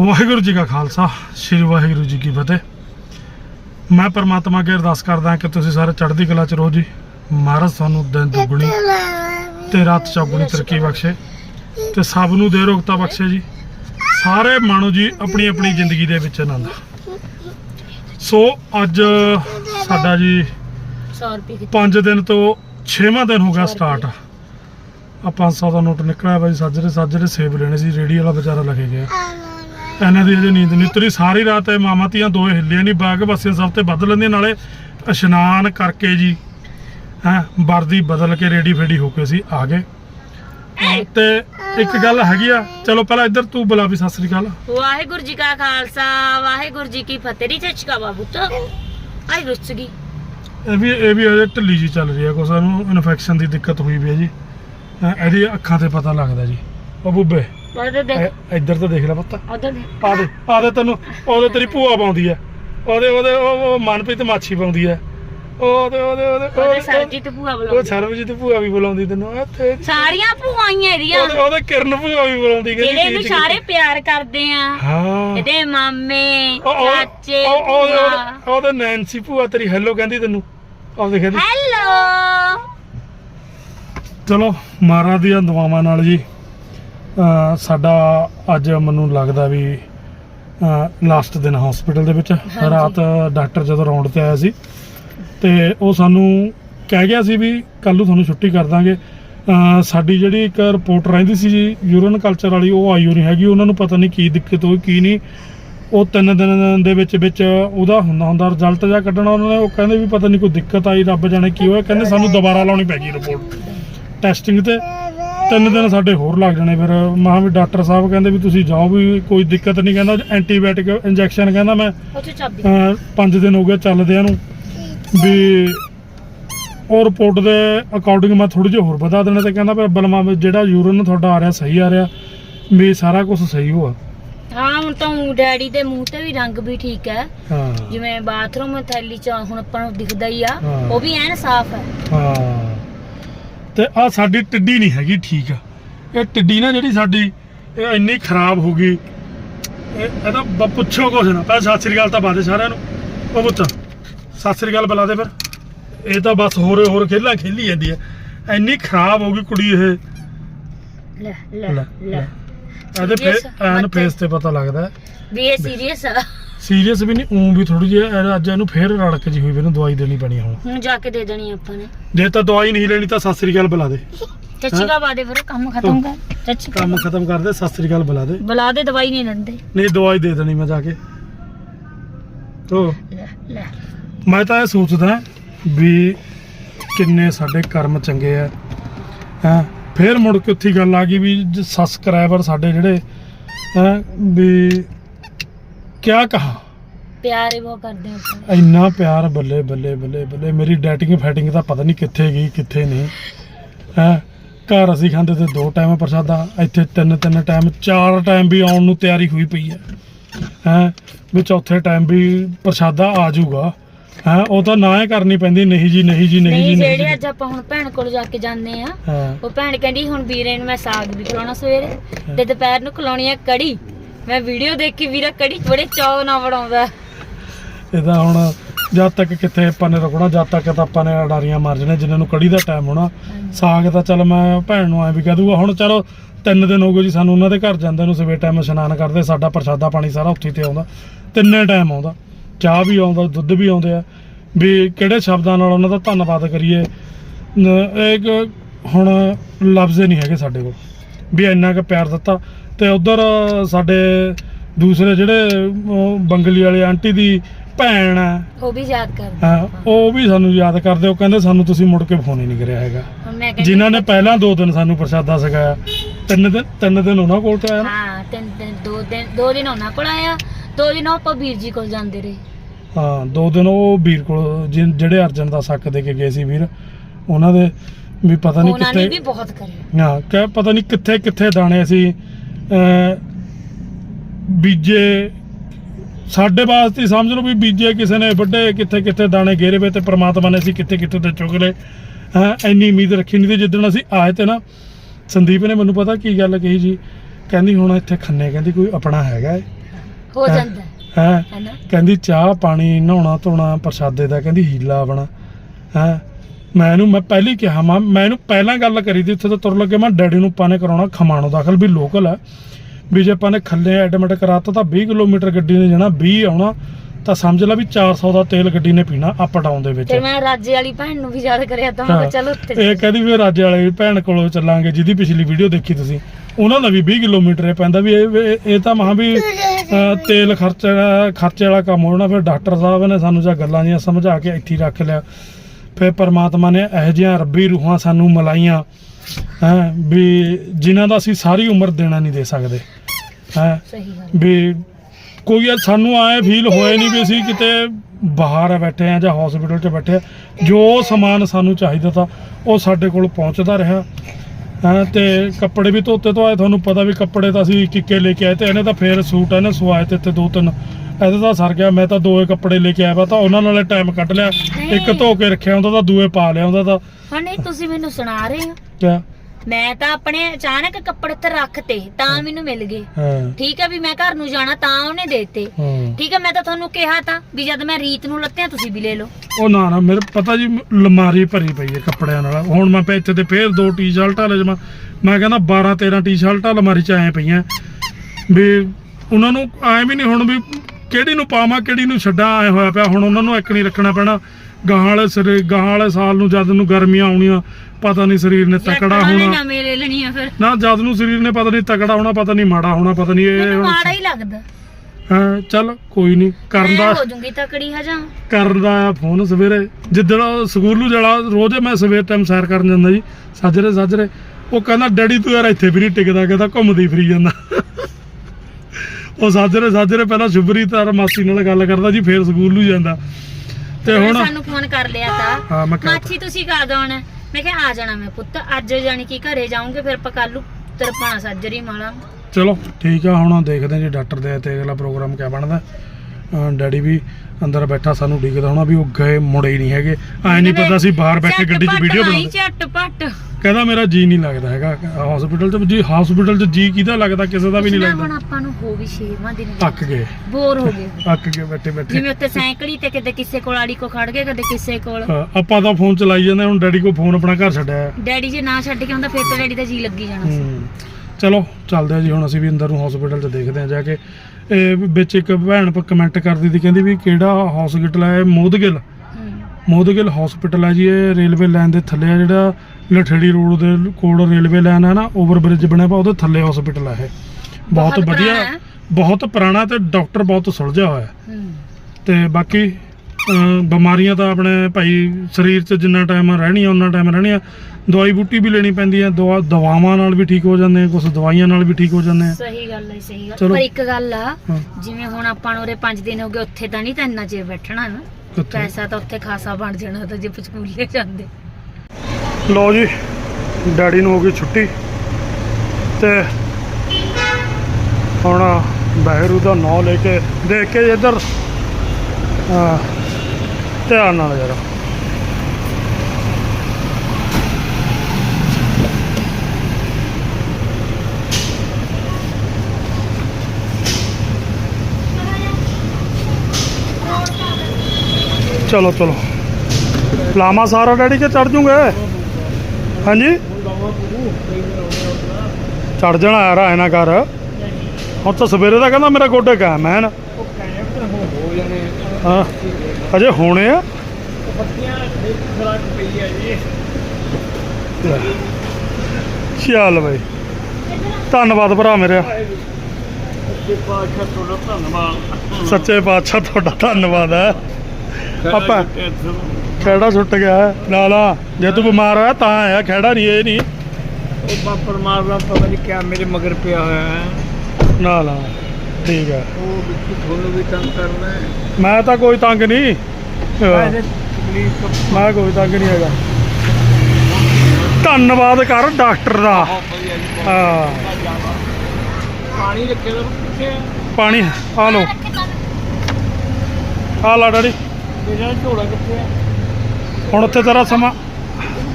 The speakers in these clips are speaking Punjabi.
ਵਾਹਿਗੁਰੂ ਜੀ ਕਾ ਖਾਲਸਾ ਸ੍ਰੀ ਵਾਹਿਗੁਰੂ ਜੀ ਕੀ ਫਤਿਹ। ਮੈਂ ਪਰਮਾਤਮਾ ਅੱਗੇ ਅਰਦਾਸ ਕਰਦਾ ਕਿ ਤੁਸੀਂ ਸਾਰੇ ਚੜ੍ਹਦੀ ਕਲਾ ਚ ਰਹੋ ਜੀ। ਮਹਾਰਾਜ ਤੁਹਾਨੂੰ ਦਿਨ ਦੁਗਣੀ ਤੇ ਰਾਤ ਚੌਗੁਣੀ ਤਰੱਕੀ ਬਖਸ਼ੇ ਤੇ ਸਭ ਨੂੰ ਦੇ ਰੋਗਤਾ ਬਖਸ਼ੇ ਜੀ। ਸਾਰੇ ਮਾਣੋ ਜੀ ਆਪਣੀ ਆਪਣੀ ਜ਼ਿੰਦਗੀ ਦੇ ਵਿੱਚ ਆਨੰਦ। ਸੋ ਅੱਜ ਸਾਡਾ ਜੀ 100 ਰੁਪਏ ਦੀ 5 ਦਿਨ ਤੋਂ 6ਵਾਂ ਦਿਨ ਹੋ ਗਿਆ ਸਟਾਰਟ। ਆ 500 ਦਾ ਨੋਟ ਨਿਕਲਿਆ ਬਾਈ ਸਾਜਰੇ ਸਾਜਰੇ ਸੇਬ ਲੈਣੇ ਸੀ ਰੇੜੀ ਵਾਲਾ ਵਿਚਾਰਾ ਲੱਗੇ ਗਿਆ ਇਹਨਾਂ ਦੀ ਅਜੇ ਨੀਂਦ ਨਹੀਂ ਉਤਰੀ ਸਾਰੀ ਰਾਤ ਇਹ ਮਾਮਾ ਧੀਆਂ ਦੋਏ ਹਿੱਲੀਆਂ ਨਹੀਂ ਬਾਗ ਬਸੇ ਸਭ ਤੇ ਵੱਧ ਲੈਂਦੀਆਂ ਨਾਲੇ ਇਸ਼ਨਾਨ ਕਰਕੇ ਜੀ ਹੈ ਵਰਦੀ ਬਦਲ ਕੇ ਰੇਡੀ ਫੇਡੀ ਹੋ ਕੇ ਸੀ ਆ ਗਏ। ਤੇ ਇੱਕ ਗੱਲ ਹੈਗੀ ਆ ਚਲੋ ਪਹਿਲਾਂ ਇੱਧਰ ਤੂੰ ਬੁਲਾ ਵੀ ਸਤਿ ਸ੍ਰੀ ਅਕਾਲ। ਵਾਹਿਗੁਰੂ ਜੀ ਕਾ ਖਾਲਸਾ ਵਾਹਿਗੁਰੂ ਜੀ ਕੀ ਫਤਿਹ। ਦੀ ਚਚਕਾ ਬਾਬੂ ਤਾਂ ਆਈ ਰੁੱਸ ਗਈ। ਇਹ ਵੀ ਇਹ ਵੀ ਅਜੇ ਢਿੱਲੀ ਜੀ ਚੱਲ ਰਹੀ ਹੈ ਕੁਛ ਨੂੰ ਇਨਫੈਕਸ਼ਨ ਦੀ ਦਿੱਕਤ ਹੋਈ ਵੀ ਹੈ ਜੀ। ਇਹਦੀ ਅੱਖਾਂ ਤੇ ਪਤਾ ਲੱਗਦਾ ਜੀ। ਉਹ ਬੁੱਬੇ ਉਹਦੇ ਦੇਖ। ਇਹ- ਇੱਧਰ ਤਾਂ ਦੇਖ ਲੈ ਪੁੱਤ। ਦੇਖ ਪਾ ਦੇ ਪਾ ਦੇ ਤੈਨੂੰ। ਉਹਦੇ ਤੇਰੀ ਭੂਆ ਪਾਉਂਦੀ ਹੈ ਉਹਦੇ ਉਹਦੇ ਉਹ ਉਹ ਮਨਪ੍ਰੀਤ ਮਾਛੀ ਪਾਉਂਦੀ ਹੈ ਉਹਦੇ ਉਹਦੇ ਉਹਦੇ ਉਹਦੇ ਉਹਦੇ- ਸਰਜੀਤ ਭੂਆ ਉਹ ਬੁਲਾਉਂਦੀ। ਸਰਬਜੀਤ ਭੂਆ ਵੀ ਬੁਲਾਉਂਦੀ ਤੈਨੂੰ। ਇੱਥੇ ਸਾਰੀਆਂ ਭੂਆਈਆਂ ਇਹਦੀਆਂ। ਉਹਦੇ ਉਹਦੇ ਕਿਰਨ ਭੂਆ ਵੀ ਬੁਲਾਉਂਦੀ ਇਹਨੂੰ ਠੀਕ- ਸਾਰੇ ਪਿਆਰ ਕਰਦੇ ਆ। ਹਾਂ। ਇਹਦੇ ਮਾਮੇ ਉਹ- ਉਹ- ਚਾਚੇ ਉਹ- ਉਹਦੇ ਉਹਦੇ- ਉਹਦੇ ਨੈਂਸੀ ਭੂਆ ਤੇਰੀ ਹੈਲੋ ਕਹਿੰਦੀ ਤੈਨੂੰ। ਉਹ ਦੇਖੇ ਹੈਲੋ। ਚਲੋ ਮਹਾਰਾਜ ਦੀਆਂ ਦੁਆਵਾਂ ਨਾਲ ਜੀ। ਸਾਡਾ ਅੱਜ ਮੈਨੂੰ ਲੱਗਦਾ ਵੀ ਲਾਸਟ ਦਿਨ ਹਸਪੀਟਲ ਦੇ ਵਿੱਚ। ਰਾਤ ਡਾਕਟਰ ਜਦੋਂ ਰਾਉਂਡ ਤੇ ਆਇਆ ਸੀ ਤੇ ਉਹ ਸਾਨੂੰ ਕਹਿ ਗਿਆ ਸੀ ਵੀ ਕੱਲ ਨੂੰ ਤੁਹਾਨੂੰ ਛੁੱਟੀ ਕਰ ਦਾਂਗੇ। ਸਾਡੀ ਜਿਹੜੀ ਇੱਕ ਰਿਪੋਰਟ ਰਹਿੰਦੀ ਸੀ ਜੀ ਯੂਰਨ ਕਲਚਰ ਵਾਲੀ ਉਹ ਆਈ ਨਹੀਂ ਹੈਗੀ ਉਹਨਾਂ ਨੂੰ ਪਤਾ ਨਹੀਂ ਕੀ ਦਿੱਕਤ ਹੋਈ ਕੀ ਨਹੀਂ। ਉਹ ਤਿੰਨ ਦਿਨ ਦੇ ਵਿੱਚ ਵਿੱਚ ਉਹਦਾ ਹੁੰਦਾ ਹੁੰਦਾ ਰਿਜ਼ਲਟ ਜਾਂ ਕੱਢਣਾ ਉਹਨਾਂ ਨੇ ਉਹ ਕਹਿੰਦੇ ਵੀ ਪਤਾ ਨਹੀਂ ਕੋਈ ਦਿੱਕਤ ਆਈ ਰੱਬ ਜਾਣੇ ਕੀ ਹੋਇਆ ਕਹਿੰਦੇ ਸਾਨੂੰ ਦੁਬਾਰਾ ਲਾਉਣੀ ਪੈ ਗਈ ਰਿਪੋਰਟ ਟੈਸਟਿੰਗ ਤੇ ਤਿੰਨ ਦਿਨ ਸਾਡੇ ਹੋਰ ਲੱਗ ਜਾਣੇ ਫਿਰ। ਮਹਾ ਵੀ ਡਾਕਟਰ ਸਾਹਿਬ ਕਹਿੰਦੇ ਵੀ ਤੁਸੀਂ ਜਾਓ ਵੀ ਕੋਈ ਦਿੱਕਤ ਨਹੀਂ ਕਹਿੰਦਾ ਐਂਟੀਬਾਇਓਟਿਕ ਇੰਜੈਕਸ਼ਨ ਕਹਿੰਦਾ ਮੈਂ ਉੱਥੇ ਚਾਬੀ ਅਹ ਪੰਜ ਦਿਨ ਹੋ ਗਏ ਚੱਲਦਿਆਂ ਨੂੰ। ਵੀ ਉਹ ਰਿਪੋਰਟ ਦੇ ਅਕੋਰਡਿੰਗ ਮੈਂ ਥੋੜੀ ਜਿਹੀ ਹੋਰ ਵਧਾ ਦੇਣਾ ਤੇ ਕਹਿੰਦਾ ਪਰ ਬਲਮਾ ਜਿਹੜਾ ਯੂਰਨ ਤੁਹਾਡਾ ਆ ਰਿਹਾ ਸਹੀ ਆ ਰਿਹਾ ਵੀ ਸਾਰਾ ਕੁਝ ਸਹੀ ਹੋਆ। ਹਾਂ ਹੁਣ ਤਾਂ ਊਂ ਡੈਡੀ ਦੇ ਮੂੰਹ ਤੇ ਵੀ ਰੰਗ ਵੀ ਠੀਕ ਹੈ। ਹਾਂ। ਜਿਵੇਂ ਬਾਥਰੂਮ ਥੈਲੀ ਚ ਹੁਣ ਆਪਾਂ ਨੂੰ ਦਿਖਦਾ ਹੀ ਆ ਹਾਂ। ਉਹ ਵੀ ਐਨ ਸਾਫ਼ ਹੈ। ਹਾਂ। ਤੇ ਆ ਸਾਡੀ ਟਿੱਡੀ ਨਹੀਂ ਹੈਗੀ ਠੀਕ ਆ। ਇਹ ਟਿੱਡੀ ਨਾ ਜਿਹੜੀ ਸਾਡੀ ਇਹ ਇੰਨੀ ਖਰਾਬ ਹੋ ਗਈ। ਇਹ ਇਹਦਾ ਬ- ਪੁੱਛੋ ਕੁਛ ਨਾ। ਪਹਿਲਾਂ ਸਤਿ ਸ੍ਰੀ ਅਕਾਲ ਤਾਂ ਬਾਦੇ ਸਾਰਿਆਂ ਨੂੰ। ਉਹ ਪੁੱਤ ਸਤਿ ਸ੍ਰੀ ਅਕਾਲ ਬੁਲਾ ਦੇ ਫਿਰ। ਇਹ ਤਾਂ ਬਸ ਹੋਰ ਹੋਰ ਖੇਲਾਂ ਖੇਲੀ ਜਾਂਦੀ ਹੈ ਇੰਨੀ ਖਰਾਬ ਹੋ ਗਈ ਕੁੜੀ ਇਹ। ਲੈ ਲੈ, ਲੈ ਇਹਦੇ ਐਨ ਫੇਸ ਤੇ ਪਤਾ ਲੱਗਦਾ। ਵੀ ਇਹ ਸੀਰੀਅਸ ਆ। ਸੀਰੀਅਸ ਵੀ ਨਹੀਂ ਉਂ ਵੀ ਥੋੜੀ ਜਿਹੀ ਅੱਜ ਇਹਨੂੰ ਫੇਰ ਰੜਕ ਜੀ ਹੋਈ ਵੀ ਇਹਨੂੰ ਦਵਾਈ ਦੇਣੀ ਪੈਣੀ ਆ ਹੁਣ। ਹੁਣ ਜਾ ਕੇ ਦੇ ਦੇਣੀ ਆਪਾਂ ਨੇ। ਜੇ ਤਾਂ ਦਵਾਈ ਨਹੀਂ ਲੈਣੀ ਤਾਂ ਸਤਿ ਸ੍ਰੀ ਅਕਾਲ ਬੁਲਾ ਦੇ। ਚੱਚੀ ਕਾ ਬਾਦੇ ਫਿਰ ਕੰਮ ਖਤਮ ਕਰ। ਚੱਚੀ ਕੰਮ ਖਤਮ ਕਰ ਦੇ ਸਤਿ ਸ੍ਰੀ ਅਕਾਲ ਬੁਲਾ ਦੇ। ਬੁਲਾ ਦੇ ਦਵਾਈ ਨਹੀਂ ਲੰਦੇ। ਨਹੀਂ ਦਵਾਈ ਦੇ ਦੇਣੀ ਮੈਂ ਜਾ ਕੇ। ਤੋ ਲੈ ਲੈ। ਮੈਂ ਤਾਂ ਇਹ ਸੋਚਦਾ ਵੀ ਕਿੰਨੇ ਸਾਡੇ ਕਰਮ ਚੰਗੇ ਆ। ਹੈ ਫੇਰ ਮੁੜ ਕੇ ਉੱਥੀ ਗੱਲ ਆ ਗਈ ਵੀ ਸਬਸਕ੍ਰਾਈਬਰ ਸਾਡੇ ਜਿਹੜੇ ਹੈ ਵੀ ਕਿਆ ਕਹਾ? ਪਿਆਰੇ ਬਹੁਤ ਕਰਦੇ ਆਪਾਂ। ਇੰਨਾ ਪਿਆਰ ਬੱਲੇ ਬੱਲੇ ਬੱਲੇ ਬੱਲੇ। ਮੇਰੀ ਡੈਟਿੰਗ ਫੈਟਿੰਗ ਤਾਂ ਪਤਾ ਨਹੀਂ ਕਿੱਥੇ ਗਈ ਕਿੱਥੇ ਨਹੀਂ। ਹੈ? ਘਰ ਅਸੀਂ ਖਾਂਦੇ ਤੇ ਦੋ ਟਾਈਮ ਪ੍ਰਸ਼ਾਦਾ ਇੱਥੇ ਤਿੰਨ ਤਿੰਨ ਟਾਈਮ ਚਾਰ ਟਾਈਮ ਵੀ ਆਉਣ ਨੂੰ ਤਿਆਰੀ ਹੋਈ ਪਈ ਹੈ। ਹੈ? ਵੀ ਚੌਥੇ ਟਾਈਮ ਵੀ ਪ੍ਰਸ਼ਾਦਾ ਆ ਜਾਊਗਾ। ਹੈ? ਉਹ ਤਾਂ ਨਾ ਹੀ ਕਰਨੀ ਪੈਂਦੀ ਨਹੀਂ ਜੀ ਨਹੀਂ ਜੀ ਨਹੀਂ ਜੀ ਨਹੀਂ ਜਿਹੜੇ ਅੱਜ ਆਪਾਂ ਹੁਣ ਭੈਣ ਕੋਲ ਜਾ ਕੇ ਜਾਂਦੇ ਆ ਹਾਂ। ਉਹ ਭੈਣ ਕਹਿੰਦੀ ਹੁਣ ਵੀਰੇ ਨੂੰ ਮੈਂ ਸਾਗ ਵੀ ਖਿਲਾਉਣਾ ਸਵੇਰੇ ਤੇ ਦੁਪਹਿਰ ਨੂੰ ਖਿਲਾਉਣੀ ਆ ਕੜੀ। ਮੈਂ ਵੀਡੀਓ ਦੇਖੀ ਵੀਰਾ ਕੜੀ ਬੜੇ ਚਾਅ ਨਾਲ ਬਣਾਉਂਦਾ। ਇਹਦਾ ਹੁਣ ਜਦ ਤੱਕ ਕਿੱਥੇ ਆਪਾਂ ਨੇ ਰੁਕਣਾ ਜਦ ਤੱਕ ਤਾਂ ਆਪਾਂ ਨੇ ਅਡਾਰੀਆਂ ਮਾਰ ਜਣੇ ਜਿਨ੍ਹਾਂ ਨੂੰ ਕੜੀ ਦਾ ਟਾਈਮ ਹੋਣਾ। ਸਾਗ ਤਾਂ ਚੱਲ ਮੈਂ ਭੈਣ ਨੂੰ ਐ ਵੀ ਕਹਿ ਦੂੰਗਾ ਹੁਣ ਚਲੋ ਤਿੰਨ ਦਿਨ ਹੋ ਗਏ ਜੀ ਸਾਨੂੰ ਉਹਨਾਂ ਦੇ ਘਰ ਜਾਂਦੇ ਨੂੰ ਸਵੇਰ ਟਾਈਮ ਇਸ਼ਨਾਨ ਕਰਦੇ ਸਾਡਾ ਪ੍ਰਸ਼ਾਦਾ ਪਾਣੀ ਸਾਰਾ ਉੱਥੇ ਤੇ ਆਉਂਦਾ। ਤਿੰਨੇ ਟਾਈਮ ਆਉਂਦਾ। ਚਾਹ ਵੀ ਆਉਂਦਾ ਦੁੱਧ ਵੀ ਆਉਂਦੇ ਆ। ਵੀ ਕਿਹੜੇ ਸ਼ਬਦਾਂ ਨਾਲ ਉਹਨਾਂ ਦਾ ਧੰਨਵਾਦ ਕਰੀਏ? ਇਹ ਇੱਕ ਹੁਣ ਲਫ਼ਜ਼ ਨਹੀਂ ਹੈਗੇ ਸਾਡੇ ਕੋਲ। ਵੀ ਇੰਨਾ ਕੁ ਪਿਆਰ ਦਿੱਤਾ। ਤੇ ਉਧਰ ਸਾਡੇ ਦੂਸਰੇ ਜਿਹੜੇ ਉਹ ਬੰਗਲੀ ਵਾਲੇ ਆਂਟੀ ਦੀ ਭੈਣ ਆ ਉਹ ਵੀ ਯਾਦ ਕਰਦਾ ਹਾਂ, ਉਹ ਵੀ ਸਾਨੂੰ ਯਾਦ ਕਰਦੇ ਉਹ ਕਹਿੰਦੇ ਸਾਨੂੰ ਤੁਸੀਂ ਮੁੜ ਕੇ ਫੋਨ ਹੀ ਨਹੀਂ ਕਰਿਆ ਹੈਗਾ। ਹੁਣ ਮੈਂ ਕਹਿੰਦੀ ਜਿਨ੍ਹਾਂ ਨੇ ਪਹਿਲਾਂ ਦੋ ਦਿਨ ਸਾਨੂੰ ਪ੍ਰਸ਼ਾਦਾ ਸਿਖਾਇਆ ਤਿੰਨ ਦਿਨ ਤਿੰਨ ਦਿਨ ਉਹਨਾਂ ਕੋਲ ਤੇ ਆਇਆ ਨਾ। ਹਾਂ ਤਿੰਨ ਦਿਨ ਦੋ ਦਿਨ ਦੋ ਦਿਨ ਉਹਨਾਂ ਕੋਲ ਆਇਆ ਦੋ ਦਿਨ ਉਹ ਆਪਾਂ ਵੀਰ ਜੀ ਕੋਲ ਜਾਂਦੇ ਰਹੇ। ਹਾਂ ਦੋ ਦਿਨ ਉਹ ਵੀਰ ਕੋਲ ਜਿਨ- ਜਿਹੜੇ ਅਰਜਨ ਦਾ ਸੱਕ ਦੇ ਕੇ ਗਏ ਸੀ ਵੀਰ ਉਹਨਾਂ ਦੇ ਵੀ ਪਤਾ ਨਹੀਂ ਉਹਨਾਂ ਨੇ ਵੀ ਬਹੁਤ ਕਰਿਆ। ਹਾਂ ਕਿ ਪਤਾ ਨਹੀਂ ਕਿੱਥੇ ਕਿੱਥੇ ਦਾਣੇ ਅਸੀਂ ਬੀਜੇ ਸਾਡੇ ਵਾਸਤੇ ਸਮਝ ਲਓ ਵੀ ਬੀਜੇ ਕਿਸੇ ਨੇ ਵੱਡੇ ਕਿੱਥੇ ਕਿੱਥੇ ਦਾਣੇ ਗੇਰੇ ਵੇ ਤੇ ਪ੍ਰਮਾਤਮਾ ਨੇ ਅਸੀਂ ਕਿੱਥੇ ਕਿੱਥੇ ਤੇ ਚੁਗ ਲਏ। ਇੰਨੀ ਉਮੀਦ ਰੱਖੀ ਨਹੀਂ ਤੇ ਜਿੱਦਣ ਅਸੀਂ ਆਏ ਤੇ ਨਾ ਸੰਦੀਪ ਨੇ ਮੈਨੂੰ ਪਤਾ ਕੀ ਗੱਲ ਕਹੀ ਜੀ? ਕਹਿੰਦੀ ਹੁਣ ਇੱਥੇ ਖੰਨੇ ਕਹਿੰਦੀ ਕੋਈ ਆਪਣਾ ਹੈਗਾ ਹੋ ਹੈਂ? ਜਾਂਦਾ। ਹੈ ਕਹਿੰਦੀ ਚਾਹ ਪਾਣੀ ਨਹਾਉਣਾ ਧੋਣਾ ਪ੍ਰਸ਼ਾਦੇ ਦਾ ਕਹਿੰਦੀ ਹੀਲਾ ਬਣਾ। ਹੈ ਮੈਂ ਇਹਨੂੰ ਮੈਂ ਪਹਿਲੀ ਕਿਹਾ ਮੈਂ ਮੈਂ ਇਹਨੂੰ ਪਹਿਲਾਂ ਗੱਲ ਕਰੀ ਤੀ ਉੱਥੇ ਤੋਂ ਤੁਰ ਲੱਗੇ ਮੈਂ ਡੈਡੀ ਨੂੰ ਪਾਣੇ ਕਰਾਉਣਾ ਖਮਾਣੋ ਦਾਖਲ ਵੀ ਲੋਕਲ ਹੈ। ਵੀ ਜੇ ਆਪਾਂ ਨੇ ਖੱਲੇ ਐਡਮਿਟ ਕਰਾਤਾ ਤਾਂ 20 ਕਿਲੋਮੀਟਰ ਗੱਡੀ ਨੇ ਜਾਣਾ 20 ਆਉਣਾ ਤਾਂ ਸਮਝ ਲੈ ਵੀ 400 ਦਾ ਤੇਲ ਗੱਡੀ ਨੇ ਪੀਣਾ ਅਪ ਡਾਊਨ ਦੇ ਵਿੱਚ। ਫਿਰ ਮੈਂ ਰਾਜੇ ਵਾਲੀ ਭੈਣ ਨੂੰ ਵੀ ਯਾਦ ਕਰਿਆ ਤਾਂ ਮੈਂ। ਚਲੋ ਉੱਥੇ ਇਹ ਕਹਿੰਦੀ ਵੀ ਰਾਜੇ ਵਾਲੇ ਭੈਣ ਕੋਲੋਂ ਚੱਲਾਂਗੇ ਜਿਹਦੀ ਪਿਛਲੀ ਵੀਡੀਓ ਦੇਖੀ ਤੁਸੀਂ। ਉਹਨਾਂ ਦਾ ਵੀ 20 ਕਿਲੋਮੀਟਰ ਹੈ ਪੈਂਦਾ ਵੀ ਇਹ ਇਹ- ਇਹ ਤਾਂ ਮਹਾਂ ਵੀ ਤੇਲ ਖਰਚੇ ਖਰਚੇ ਵਾਲਾ ਕੰਮ ਹੋਣਾ ਫਿਰ ਡਾਕਟਰ ਸਾਹਿਬ ਨੇ ਸਾਨੂੰ ਜਾਂ ਗੱਲਾਂ ਜੀਆਂ ਸਮਝਾ ਕੇ ਇੱਥੇ ਰੱਖ ਲਿਆ। ਫਿਰ ਪਰਮਾਤਮਾ ਨੇ ਇਹੋ ਜਿਹੀਆਂ ਰੱਬੀ ਰੂਹਾਂ ਸਾਨੂੰ ਮਲਾਈਆਂ ਹੈ ਵੀ ਜਿਨ੍ਹਾਂ ਦਾ ਅਸੀਂ ਸਾਰੀ ਉਮਰ ਦੇਣਾ ਨਹੀਂ ਦੇ ਸਕਦੇ ਹੈ ਵੀ ਕੋਈ ਯਾਰ ਸਾਨੂੰ ਆਏ ਫੀਲ ਹੋਇਆ ਨਹੀਂ ਵੀ ਅਸੀਂ ਕਿਤੇ ਬਾਹਰ ਬੈਠੇ ਆ ਜਾਂ ਹਸਪੀਟਲ 'ਚ ਬੈਠੇ ਆ ਜੋ ਸਮਾਨ ਸਾਨੂੰ ਚਾਹੀਦਾ ਤਾਂ ਉਹ ਸਾਡੇ ਕੋਲ ਪਹੁੰਚਦਾ ਰਿਹਾ ਹਾਂ ਤੇ ਕੱਪੜੇ ਵੀ ਧੋਤੇ ਤੋਂ ਆਏ ਤੁਹਾਨੂੰ ਪਤਾ ਵੀ ਕੱਪੜੇ ਤਾਂ ਅਸੀਂ ਕਿੱਕੇ ਲੈ ਕੇ ਆਏ ਤੇ ਇਹਨੇ ਤਾਂ ਫੇਰ ਸੂਟ ਇਹਨੇ ਸਵਾਏ ਤੇ ਇੱਥੇ ਦੋ ਤਿੰਨ ਇਹਦੇ ਤਾਂ ਸਰ ਗਿਆ ਮੈਂ ਤਾਂ ਦੋਏ ਕੱਪੜੇ ਲੈ ਕੇ ਆਇਆ ਵਾ ਤਾਂ ਉਹਨਾਂ ਨਾਲੇ ਟਾਈਮ ਕੱਢ ਲਿਆ। ਇੱਕ ਧੋ ਕੇ ਰੱਖਿਆ ਹੁੰਦਾ ਤਾਂ ਦੂਏ ਪਾ ਲਿਆ ਹੁੰਦਾ ਤਾਂ। ਹਾਂ ਨਹੀਂ ਤੁਸੀਂ ਮੈਨੂੰ ਸੁਣਾ ਰਹੇ ਹੋ। ਕਿਆ? ਮੈਂ ਤਾਂ ਆਪਣੇ ਅਚਾਨਕ ਕੱਪੜੇ ਤੇ ਰੱਖਤੇ ਤਾਂ ਮੈਨੂੰ ਮਿਲ ਗਏ। ਹਾਂ। ਠੀਕ ਹੈ ਵੀ ਮੈਂ ਘਰ ਨੂੰ ਜਾਣਾ ਤਾਂ ਉਹਨੇ ਦੇਤੇ। ਹਾਂ। ਠੀਕ ਹੈ ਮੈਂ ਤਾਂ ਤੁਹਾਨੂੰ ਕਿਹਾ ਤਾਂ ਵੀ ਜਦ ਮੈਂ ਰੀਤ ਨੂੰ ਲੱਤਿਆ ਤੁਸੀਂ ਵੀ ਲੈ ਲਓ। ਉਹ ਨਾ ਨਾ ਮੇਰੇ ਪਤਾ ਜੀ ਲਮਾਰੀ ਭਰੀ ਪਈ ਹੈ ਕੱਪੜਿਆਂ ਨਾਲ। ਹੁਣ ਮੈਂ ਪੇ ਇੱਥੇ ਤੇ ਫੇਰ ਦੋ ਟੀ-ਸ਼ਰਟਾਂ ਲੈ ਜਾਵਾਂ। ਮੈਂ ਕਹਿੰਦਾ 12 13 ਟੀ-ਸ਼ਰਟਾਂ ਲਮਾਰੀ 'ਚ ਆਏ ਪਈਆਂ। ਵੀ ਉਹਨਾਂ ਨੂੰ ਐ ਵੀ ਨਹੀਂ ਹੁਣ ਵੀ ਕਿਹੜੀ ਨੂੰ ਪਾਵਾਂ ਕਿਹੜੀ ਨੂੰ ਛੱਡਾਂ ਆਏ ਹੋਇਆ ਪਿਆ। ਹੁਣ ਉਹਨਾਂ ਨੂੰ ਇੱਕ ਨਹੀਂ ਰੱਖਣਾ ਪੈਣਾ। ਗਾਹਾਂ ਵਾਲੇ ਸਰੀਰ ਗਾਹਾਂ ਵਾਲੇ ਸਾਲ ਨੂੰ ਜਦ ਨੂੰ ਗਰਮੀਆਂ ਆਉਣੀਆਂ ਪਤਾ ਨਹੀਂ ਸਰੀਰ ਨੇ ਤਕੜਾ ਨੇ ਹੋਣਾ। ਨਵੇਂ ਲੈ ਲੈਣੀ ਆ ਫਿਰ। ਨਾ ਜਦ ਨੂੰ ਸਰੀਰ ਨੇ ਪਤਾ ਨਹੀਂ ਤਕੜਾ ਹੋਣਾ ਪਤਾ ਨਹੀਂ ਮਾੜਾ ਹੋਣਾ ਪਤਾ ਨਹੀਂ ਇਹ ਮੈਨੂੰ ਮਾੜਾ ਹੀ ਲੱਗਦਾ। ਹਾਂ ਚੱਲ ਕੋਈ ਨਹੀਂ ਕਰਨ ਦਾ ਹੋ ਜੂੰਗੀ ਤਕੜੀ ਹਜਾਂ। ਕਰਦਾ ਆ ਫੋਨ ਸਵੇਰੇ। ਜਿੱਦਣ ਸਕੂਲ ਨੂੰ ਜਾਣਾ ਰੋਜ਼ ਮੈਂ ਸਵੇਰ ਟਾਈਮ ਸੈਰ ਕਰਨ ਜਾਂਦਾ ਜੀ। ਸਾਜਰੇ ਸਾਜਰੇ। ਉਹ ਕਹਿੰਦਾ ਡੈਡੀ ਤੂੰ ਯਾਰ ਇੱਥੇ ਵੀ ਨਹੀਂ ਟਿਕਦਾ ਕਹਿੰਦਾ ਘੁੰਮਦੀ ਫਰੀ ਜਾਂਦਾ। ਉਹ ਸਾਜਰੇ ਸਾਜਰੇ ਪਹਿਲਾਂ ਸ਼ੁਭਰੀ ਤਾਰ ਮਾਸੀ ਨਾਲ ਗੱਲ ਕਰਦਾ ਜੀ ਫੇਰ ਸਕੂਲ ਨੂੰ ਜਾਂਦਾ। ਤੇ ਹੁਣ ਸਾਨੂੰ ਫੋਨ ਕਰ ਲਿਆ ਤਾਂ। ਹਾਂ ਮੈਂ ਕਹਿ ਮਾਛੀ ਤੁਸੀਂ ਕਦ ਆਉਣਾ? ਮੈਂ ਕਿਹਾ ਆ ਜਾਣਾ ਮੈਂ ਪੁੱਤ। ਅੱਜ ਜਾਣੀ ਕਿ ਘਰੇ ਜਾਉਂਗੇ ਫਿਰ ਆਪਾਂ ਕੱਲ ਨੂੰ ਤਰਪਾਣਾ ਸੱਜਰੀ ਮਾਲਾ ਚਲੋ ਠੀਕ ਆ ਹੁਣ ਦੇਖਦੇ ਹਾਂ ਜੀ ਡਾਕਟਰ ਦੇ ਤੇ ਅਗਲਾ ਪ੍ਰੋਗਰਾਮ ਕਿਆ ਬਣਦਾ। ਡੈਡੀ ਵੀ ਅੰਦਰ ਬੈਠਾ ਸਾਨੂੰ ਡੀਕਦਾ ਹੋਣਾ ਵੀ ਉਹ ਗਏ ਮੁੜੇ ਹੀ ਨਹੀਂ ਹੈਗੇ। ਐ ਨਹੀਂ ਪਤਾ ਸੀ ਬਾਹਰ ਬੈਠੇ ਗੱਡੀ 'ਚ ਵੀਡੀਓ ਬਣਾਉਂਦੇ। ਝੱਟ ਪੱਟ। ਕਹਿੰਦਾ ਮੇਰਾ ਜੀ ਨਹੀਂ ਲੱਗਦਾ ਹੈਗਾ ਹਸਪੀਟਲ 'ਚ। ਜੀ ਹਸਪੀਟਲ 'ਚ ਜੀ ਕਿਹਦਾ ਲੱਗਦਾ ਕਿਸੇ ਦਾ ਵੀ ਨਹੀਂ ਲੱਗਦਾ। ਹੁਣ ਆਪਾਂ ਨੂੰ ਹੋ ਵੀ ਛੇਵਾਂ ਦਿਨ ਥੱਕ ਗਏ। ਬੋਰ ਹੋ ਗਏ। ਥੱਕ ਗਏ ਬੈਠੇ ਬੈਠੇ। ਜਿਵੇਂ ਉੱਤੇ ਸਾਈਕਲੀ ਤੇ ਕਿਤੇ ਕਿਸੇ ਕੋਲ ਆੜੀ ਕੋ ਖੜ ਗਏ ਕਦੇ ਕਿਸੇ ਕੋਲ। ਆਪਾਂ ਤਾਂ ਫੋਨ ਚਲਾਈ ਜਾਂਦੇ ਹੁਣ ਡੈਡੀ ਕੋ ਫੋਨ ਆਪਣਾ ਘਰ ਛੱਡਿਆ। ਡੈਡੀ ਜੇ ਨਾ ਛੱਡ ਕੇ ਆਉਂਦਾ ਫਿਰ ਤਾਂ ਡੈਡੀ ਦਾ ਜੀ ਲੱਗੀ ਜਾਣਾ ਸੀ। ਚਲੋ ਚੱਲਦੇ ਆ ਜੀ ਹੁਣ ਅਸੀਂ ਵੀ ਅੰਦਰ ਨੂੰ ਹਸਪੀਟਲ 'ਚ ਦੇਖਦੇ ਆ ਜਾ ਕੇ। ਇਹ ਵਿੱਚ ਇੱਕ ਭੈਣ ਕਮੈਂਟ ਕਰਦੀ ਸੀ ਕਹਿੰਦੀ ਵੀ ਕਿਹੜਾ ਹਸਪੀਟਲ ਹੈ ਮੋਦਗਿਲ। ਮੋਦਗਿਲ ਹਸਪੀਟਲ ਹੈ ਜੀ ਇਹ ਰੇਲਵੇ ਲਾਈਨ ਦੇ ਥੱਲੇ ਆ ਜਿਹੜਾ ਲਠੜੀ ਰੋਡ ਦੇ ਕੋਲ ਰੇਲਵੇ ਲਾਈਨ ਹੈ ਨਾ ਓਵਰ ਬ੍ਰਿਜ ਬਣਿਆ ਵਾ ਉਹਦੇ ਥੱਲੇ ਹਸਪੀਟਲ ਹੈ ਇਹ। ਬਹੁਤ ਵਧੀਆ। ਬਹੁਤ ਪੁਰਾਣਾ ਤੇ ਡਾਕਟਰ ਬਹੁਤ ਸੁਲਝਿਆ ਹੋਇਆ। ਤੇ ਬਾਕੀ ਬਿਮਾਰੀਆਂ ਤਾਂ ਆਪਣੇ ਭਾਈ ਸਰੀਰ 'ਚ ਜਿੰਨਾ ਟਾਈਮ ਰਹਿਣੀਆਂ ਉਹਨਾਂ ਟਾਈਮ ਰਹਿਣੀਆਂ। ਦਵਾਈ ਬੂਟੀ ਵੀ ਲੈਣੀ ਪੈਂਦੀ ਹੈ ਦਵਾ ਦਵਾਵਾਂ ਨਾਲ ਵੀ ਠੀਕ ਹੋ ਜਾਂਦੇ ਆ ਕੁਝ ਦਵਾਈਆਂ ਨਾਲ ਵੀ ਠੀਕ ਹੋ ਜਾਂਦੇ ਆ। ਸਹੀ ਗੱਲ ਹੈ ਸਹੀ ਗੱਲ। ਚਲੋ। ਪਰ ਇੱਕ ਗੱਲ ਆ ਹਾਂ, ਜਿਵੇਂ ਹੁਣ ਆਪਾਂ ਨੂੰ ਉਰੇ 5 ਦਿਨ ਹੋ ਗਏ ਉੱਥੇ ਤਾਂ ਨਹੀਂ ਤਾਂ ਇੰਨਾ ਚਿਰ ਬੈਠਣਾ ਨਾ। ਕਿੱਥੇ? ਪੈਸਾ ਤਾਂ ਉੱਥੇ ਖਾਸਾ ਬਣ ਜਾਣਾ ਤਾਂ ਜੇ ਪਚਕੂਲੇ ਜਾਂਦੇ। ਲਓ ਜੀ ਡੈਡੀ ਨੂੰ ਹੋ ਗਈ ਛੁੱਟੀ ਤੇ ਹੁਣ ਬਹਿਰੂ ਦਾ ਨਾਂ ਲੈ ਕੇ ਦੇਖ ਕੇ ਇੱਧਰ ਹਾਂ। ਧਿਆਨ ਨਾਲ ਜਰਾ ਚਲੋ ਚਲੋ। ਲਾਮਾ ਸਾਰਾ ਡੈਡੀ ਕੇ ਚੜ ਜੂਗੇ? ਹਾਂਜੀ? ਚੜ ਜਾਣਾ ਯਾਰ ਐ ਨਾ ਕਰ ਹੁਣ ਤਾਂ ਸਵੇਰੇ ਦਾ ਕਹਿੰਦਾ ਮੇਰਾ ਗੋਡੇ ਕਾਇਮ ਹੈ ਨਾ। ਹਾਂ। ਅਜੇ ਹੋਣੇ ਆ। ਲੈ। ਚੱਲ ਬਈ। ਧੰਨਵਾਦ ਭਰਾ ਮੇਰਿਆ ਸੱਚੇ ਪਾਤਸ਼ਾਹ ਤੁਹਾਡਾ ਧੰਨਵਾਦ ਹੈ। ਆਪਾਂ ਖੈੜਾ ਛੁੱਟ ਗਿਆ ਹੈ। ਨਾ ਨਾ ਜੇ ਤੂੰ ਬਿਮਾਰ ਹੋਇਆ ਤਾਂ ਆਇਆ ਖੈੜਾ ਨਹੀਂ ਇਹ ਨਹੀਂ। ਉਹ ਬਾਪਰ ਮਾਰਦਾ ਪਤਾ ਨਹੀਂ ਕਿਆ ਮੇਰੇ ਮਗਰ ਪਿਆ ਹੋਇਆ ਹੈ। ਨਾ ਨਾ। ਠੀਕ ਹੈ ਉਹ ਵਿੱਚ ਤੁਹਾਨੂੰ ਵੀ ਤੰਗ ਕਰਨਾ ਹੈ। ਮੈਂ ਤਾਂ ਕੋਈ ਤੰਗ ਨਹੀਂ। ਮੈਂ ਅਹ, ਤਕਲੀਫ ਤੋਂ ਮੈਂ ਕੋਈ ਤੰਗ ਨਹੀਂ ਹੈਗਾ। ਧੰਨਵਾਦ ਕਰ ਡਾਕਟਰ ਦਾ। ਬਹੁਤ ਵਧੀਆ ਜੀ ਬਹੁਤ ਹਾਂ। ਜ਼ਿਆਦਾ। ਪਾਣੀ ਰੱਖੇ ਦਾ ਪਿੱਛੇ ਪਾਣੀ ਆ ਲੋ ਆ ਲਾ ਡੈਡੀ। ਮੇਰਾ ਝੋਲਾ ਕਿੱਥੇ ਹੈ ਹੁਣ ਉੱਥੇ ਤੇਰਾ ਸਮਾਂ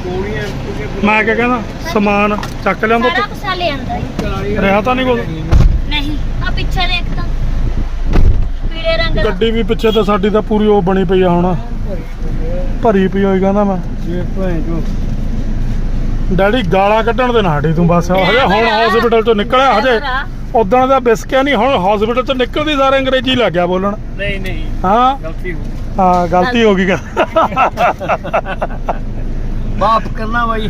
ਗੋਲੀਆਂ ਕਿਉਂਕਿ ਮੈਂ ਕਿਆ ਕਹਿੰਦਾ? ਸਮਾਨ ਚੱਕ ਲਿਆਉਂਦਾ ਸਾਰਾ ਤੂੰ ਕੁਛ ਲੈ ਆਂਦਾ ਈ। ਚਲਾਈ ਰਿਹਾ ਤਾਂ ਨਹੀਂ ਕੁਛ? ਨਹੀਂ। ਆ ਪਿੱਛੇ ਦੇਖ ਤਾਂ। ਕਰੋ ਗੱਡੀ ਵੀ ਪਿੱਛੇ ਤਾਂ ਸਾਡੀ ਤਾਂ ਪੂਰੀ ਉਹ ਬਣੀ ਪਈ ਆ ਹੁਣ। ਭਰੀ ਪਈ ਹੋਈ ਕਹਿੰਦਾ ਮੈਂ। ਜੇ ਭੈਣ ਜੋ ਡੈਡੀ ਗਾਲਾਂ ਕੱਢਣ ਦੇ ਨਾ ਹਟੀ ਤੂੰ ਬਸ। ਹਜੇ ਹੁਣ ਹਸਪੀਟਲ ਚੋਂ ਨਿਕਲਿਆ ਹਜੇ ਉਦੋਂ ਦਾ ਬਿਸਕਿਆ ਨਹੀਂ ਹੁਣ ਹਸਪੀਟਲ ਚੋਂ ਨਿਕਲਦੀ ਸਾਰੇ ਅੰਗਰੇਜ਼ੀ ਲੱਗ ਗਿਆ ਬੋਲਣ। ਨਹੀਂ ਨਹੀਂ। ਹਾਂ? ਗਲਤੀ ਹੋ ਹਾਂ ਗਲਤੀ ਹੋ ਗਈ ਗਾ ਮਾਫ ਕਰਨਾ ਬਾਈ।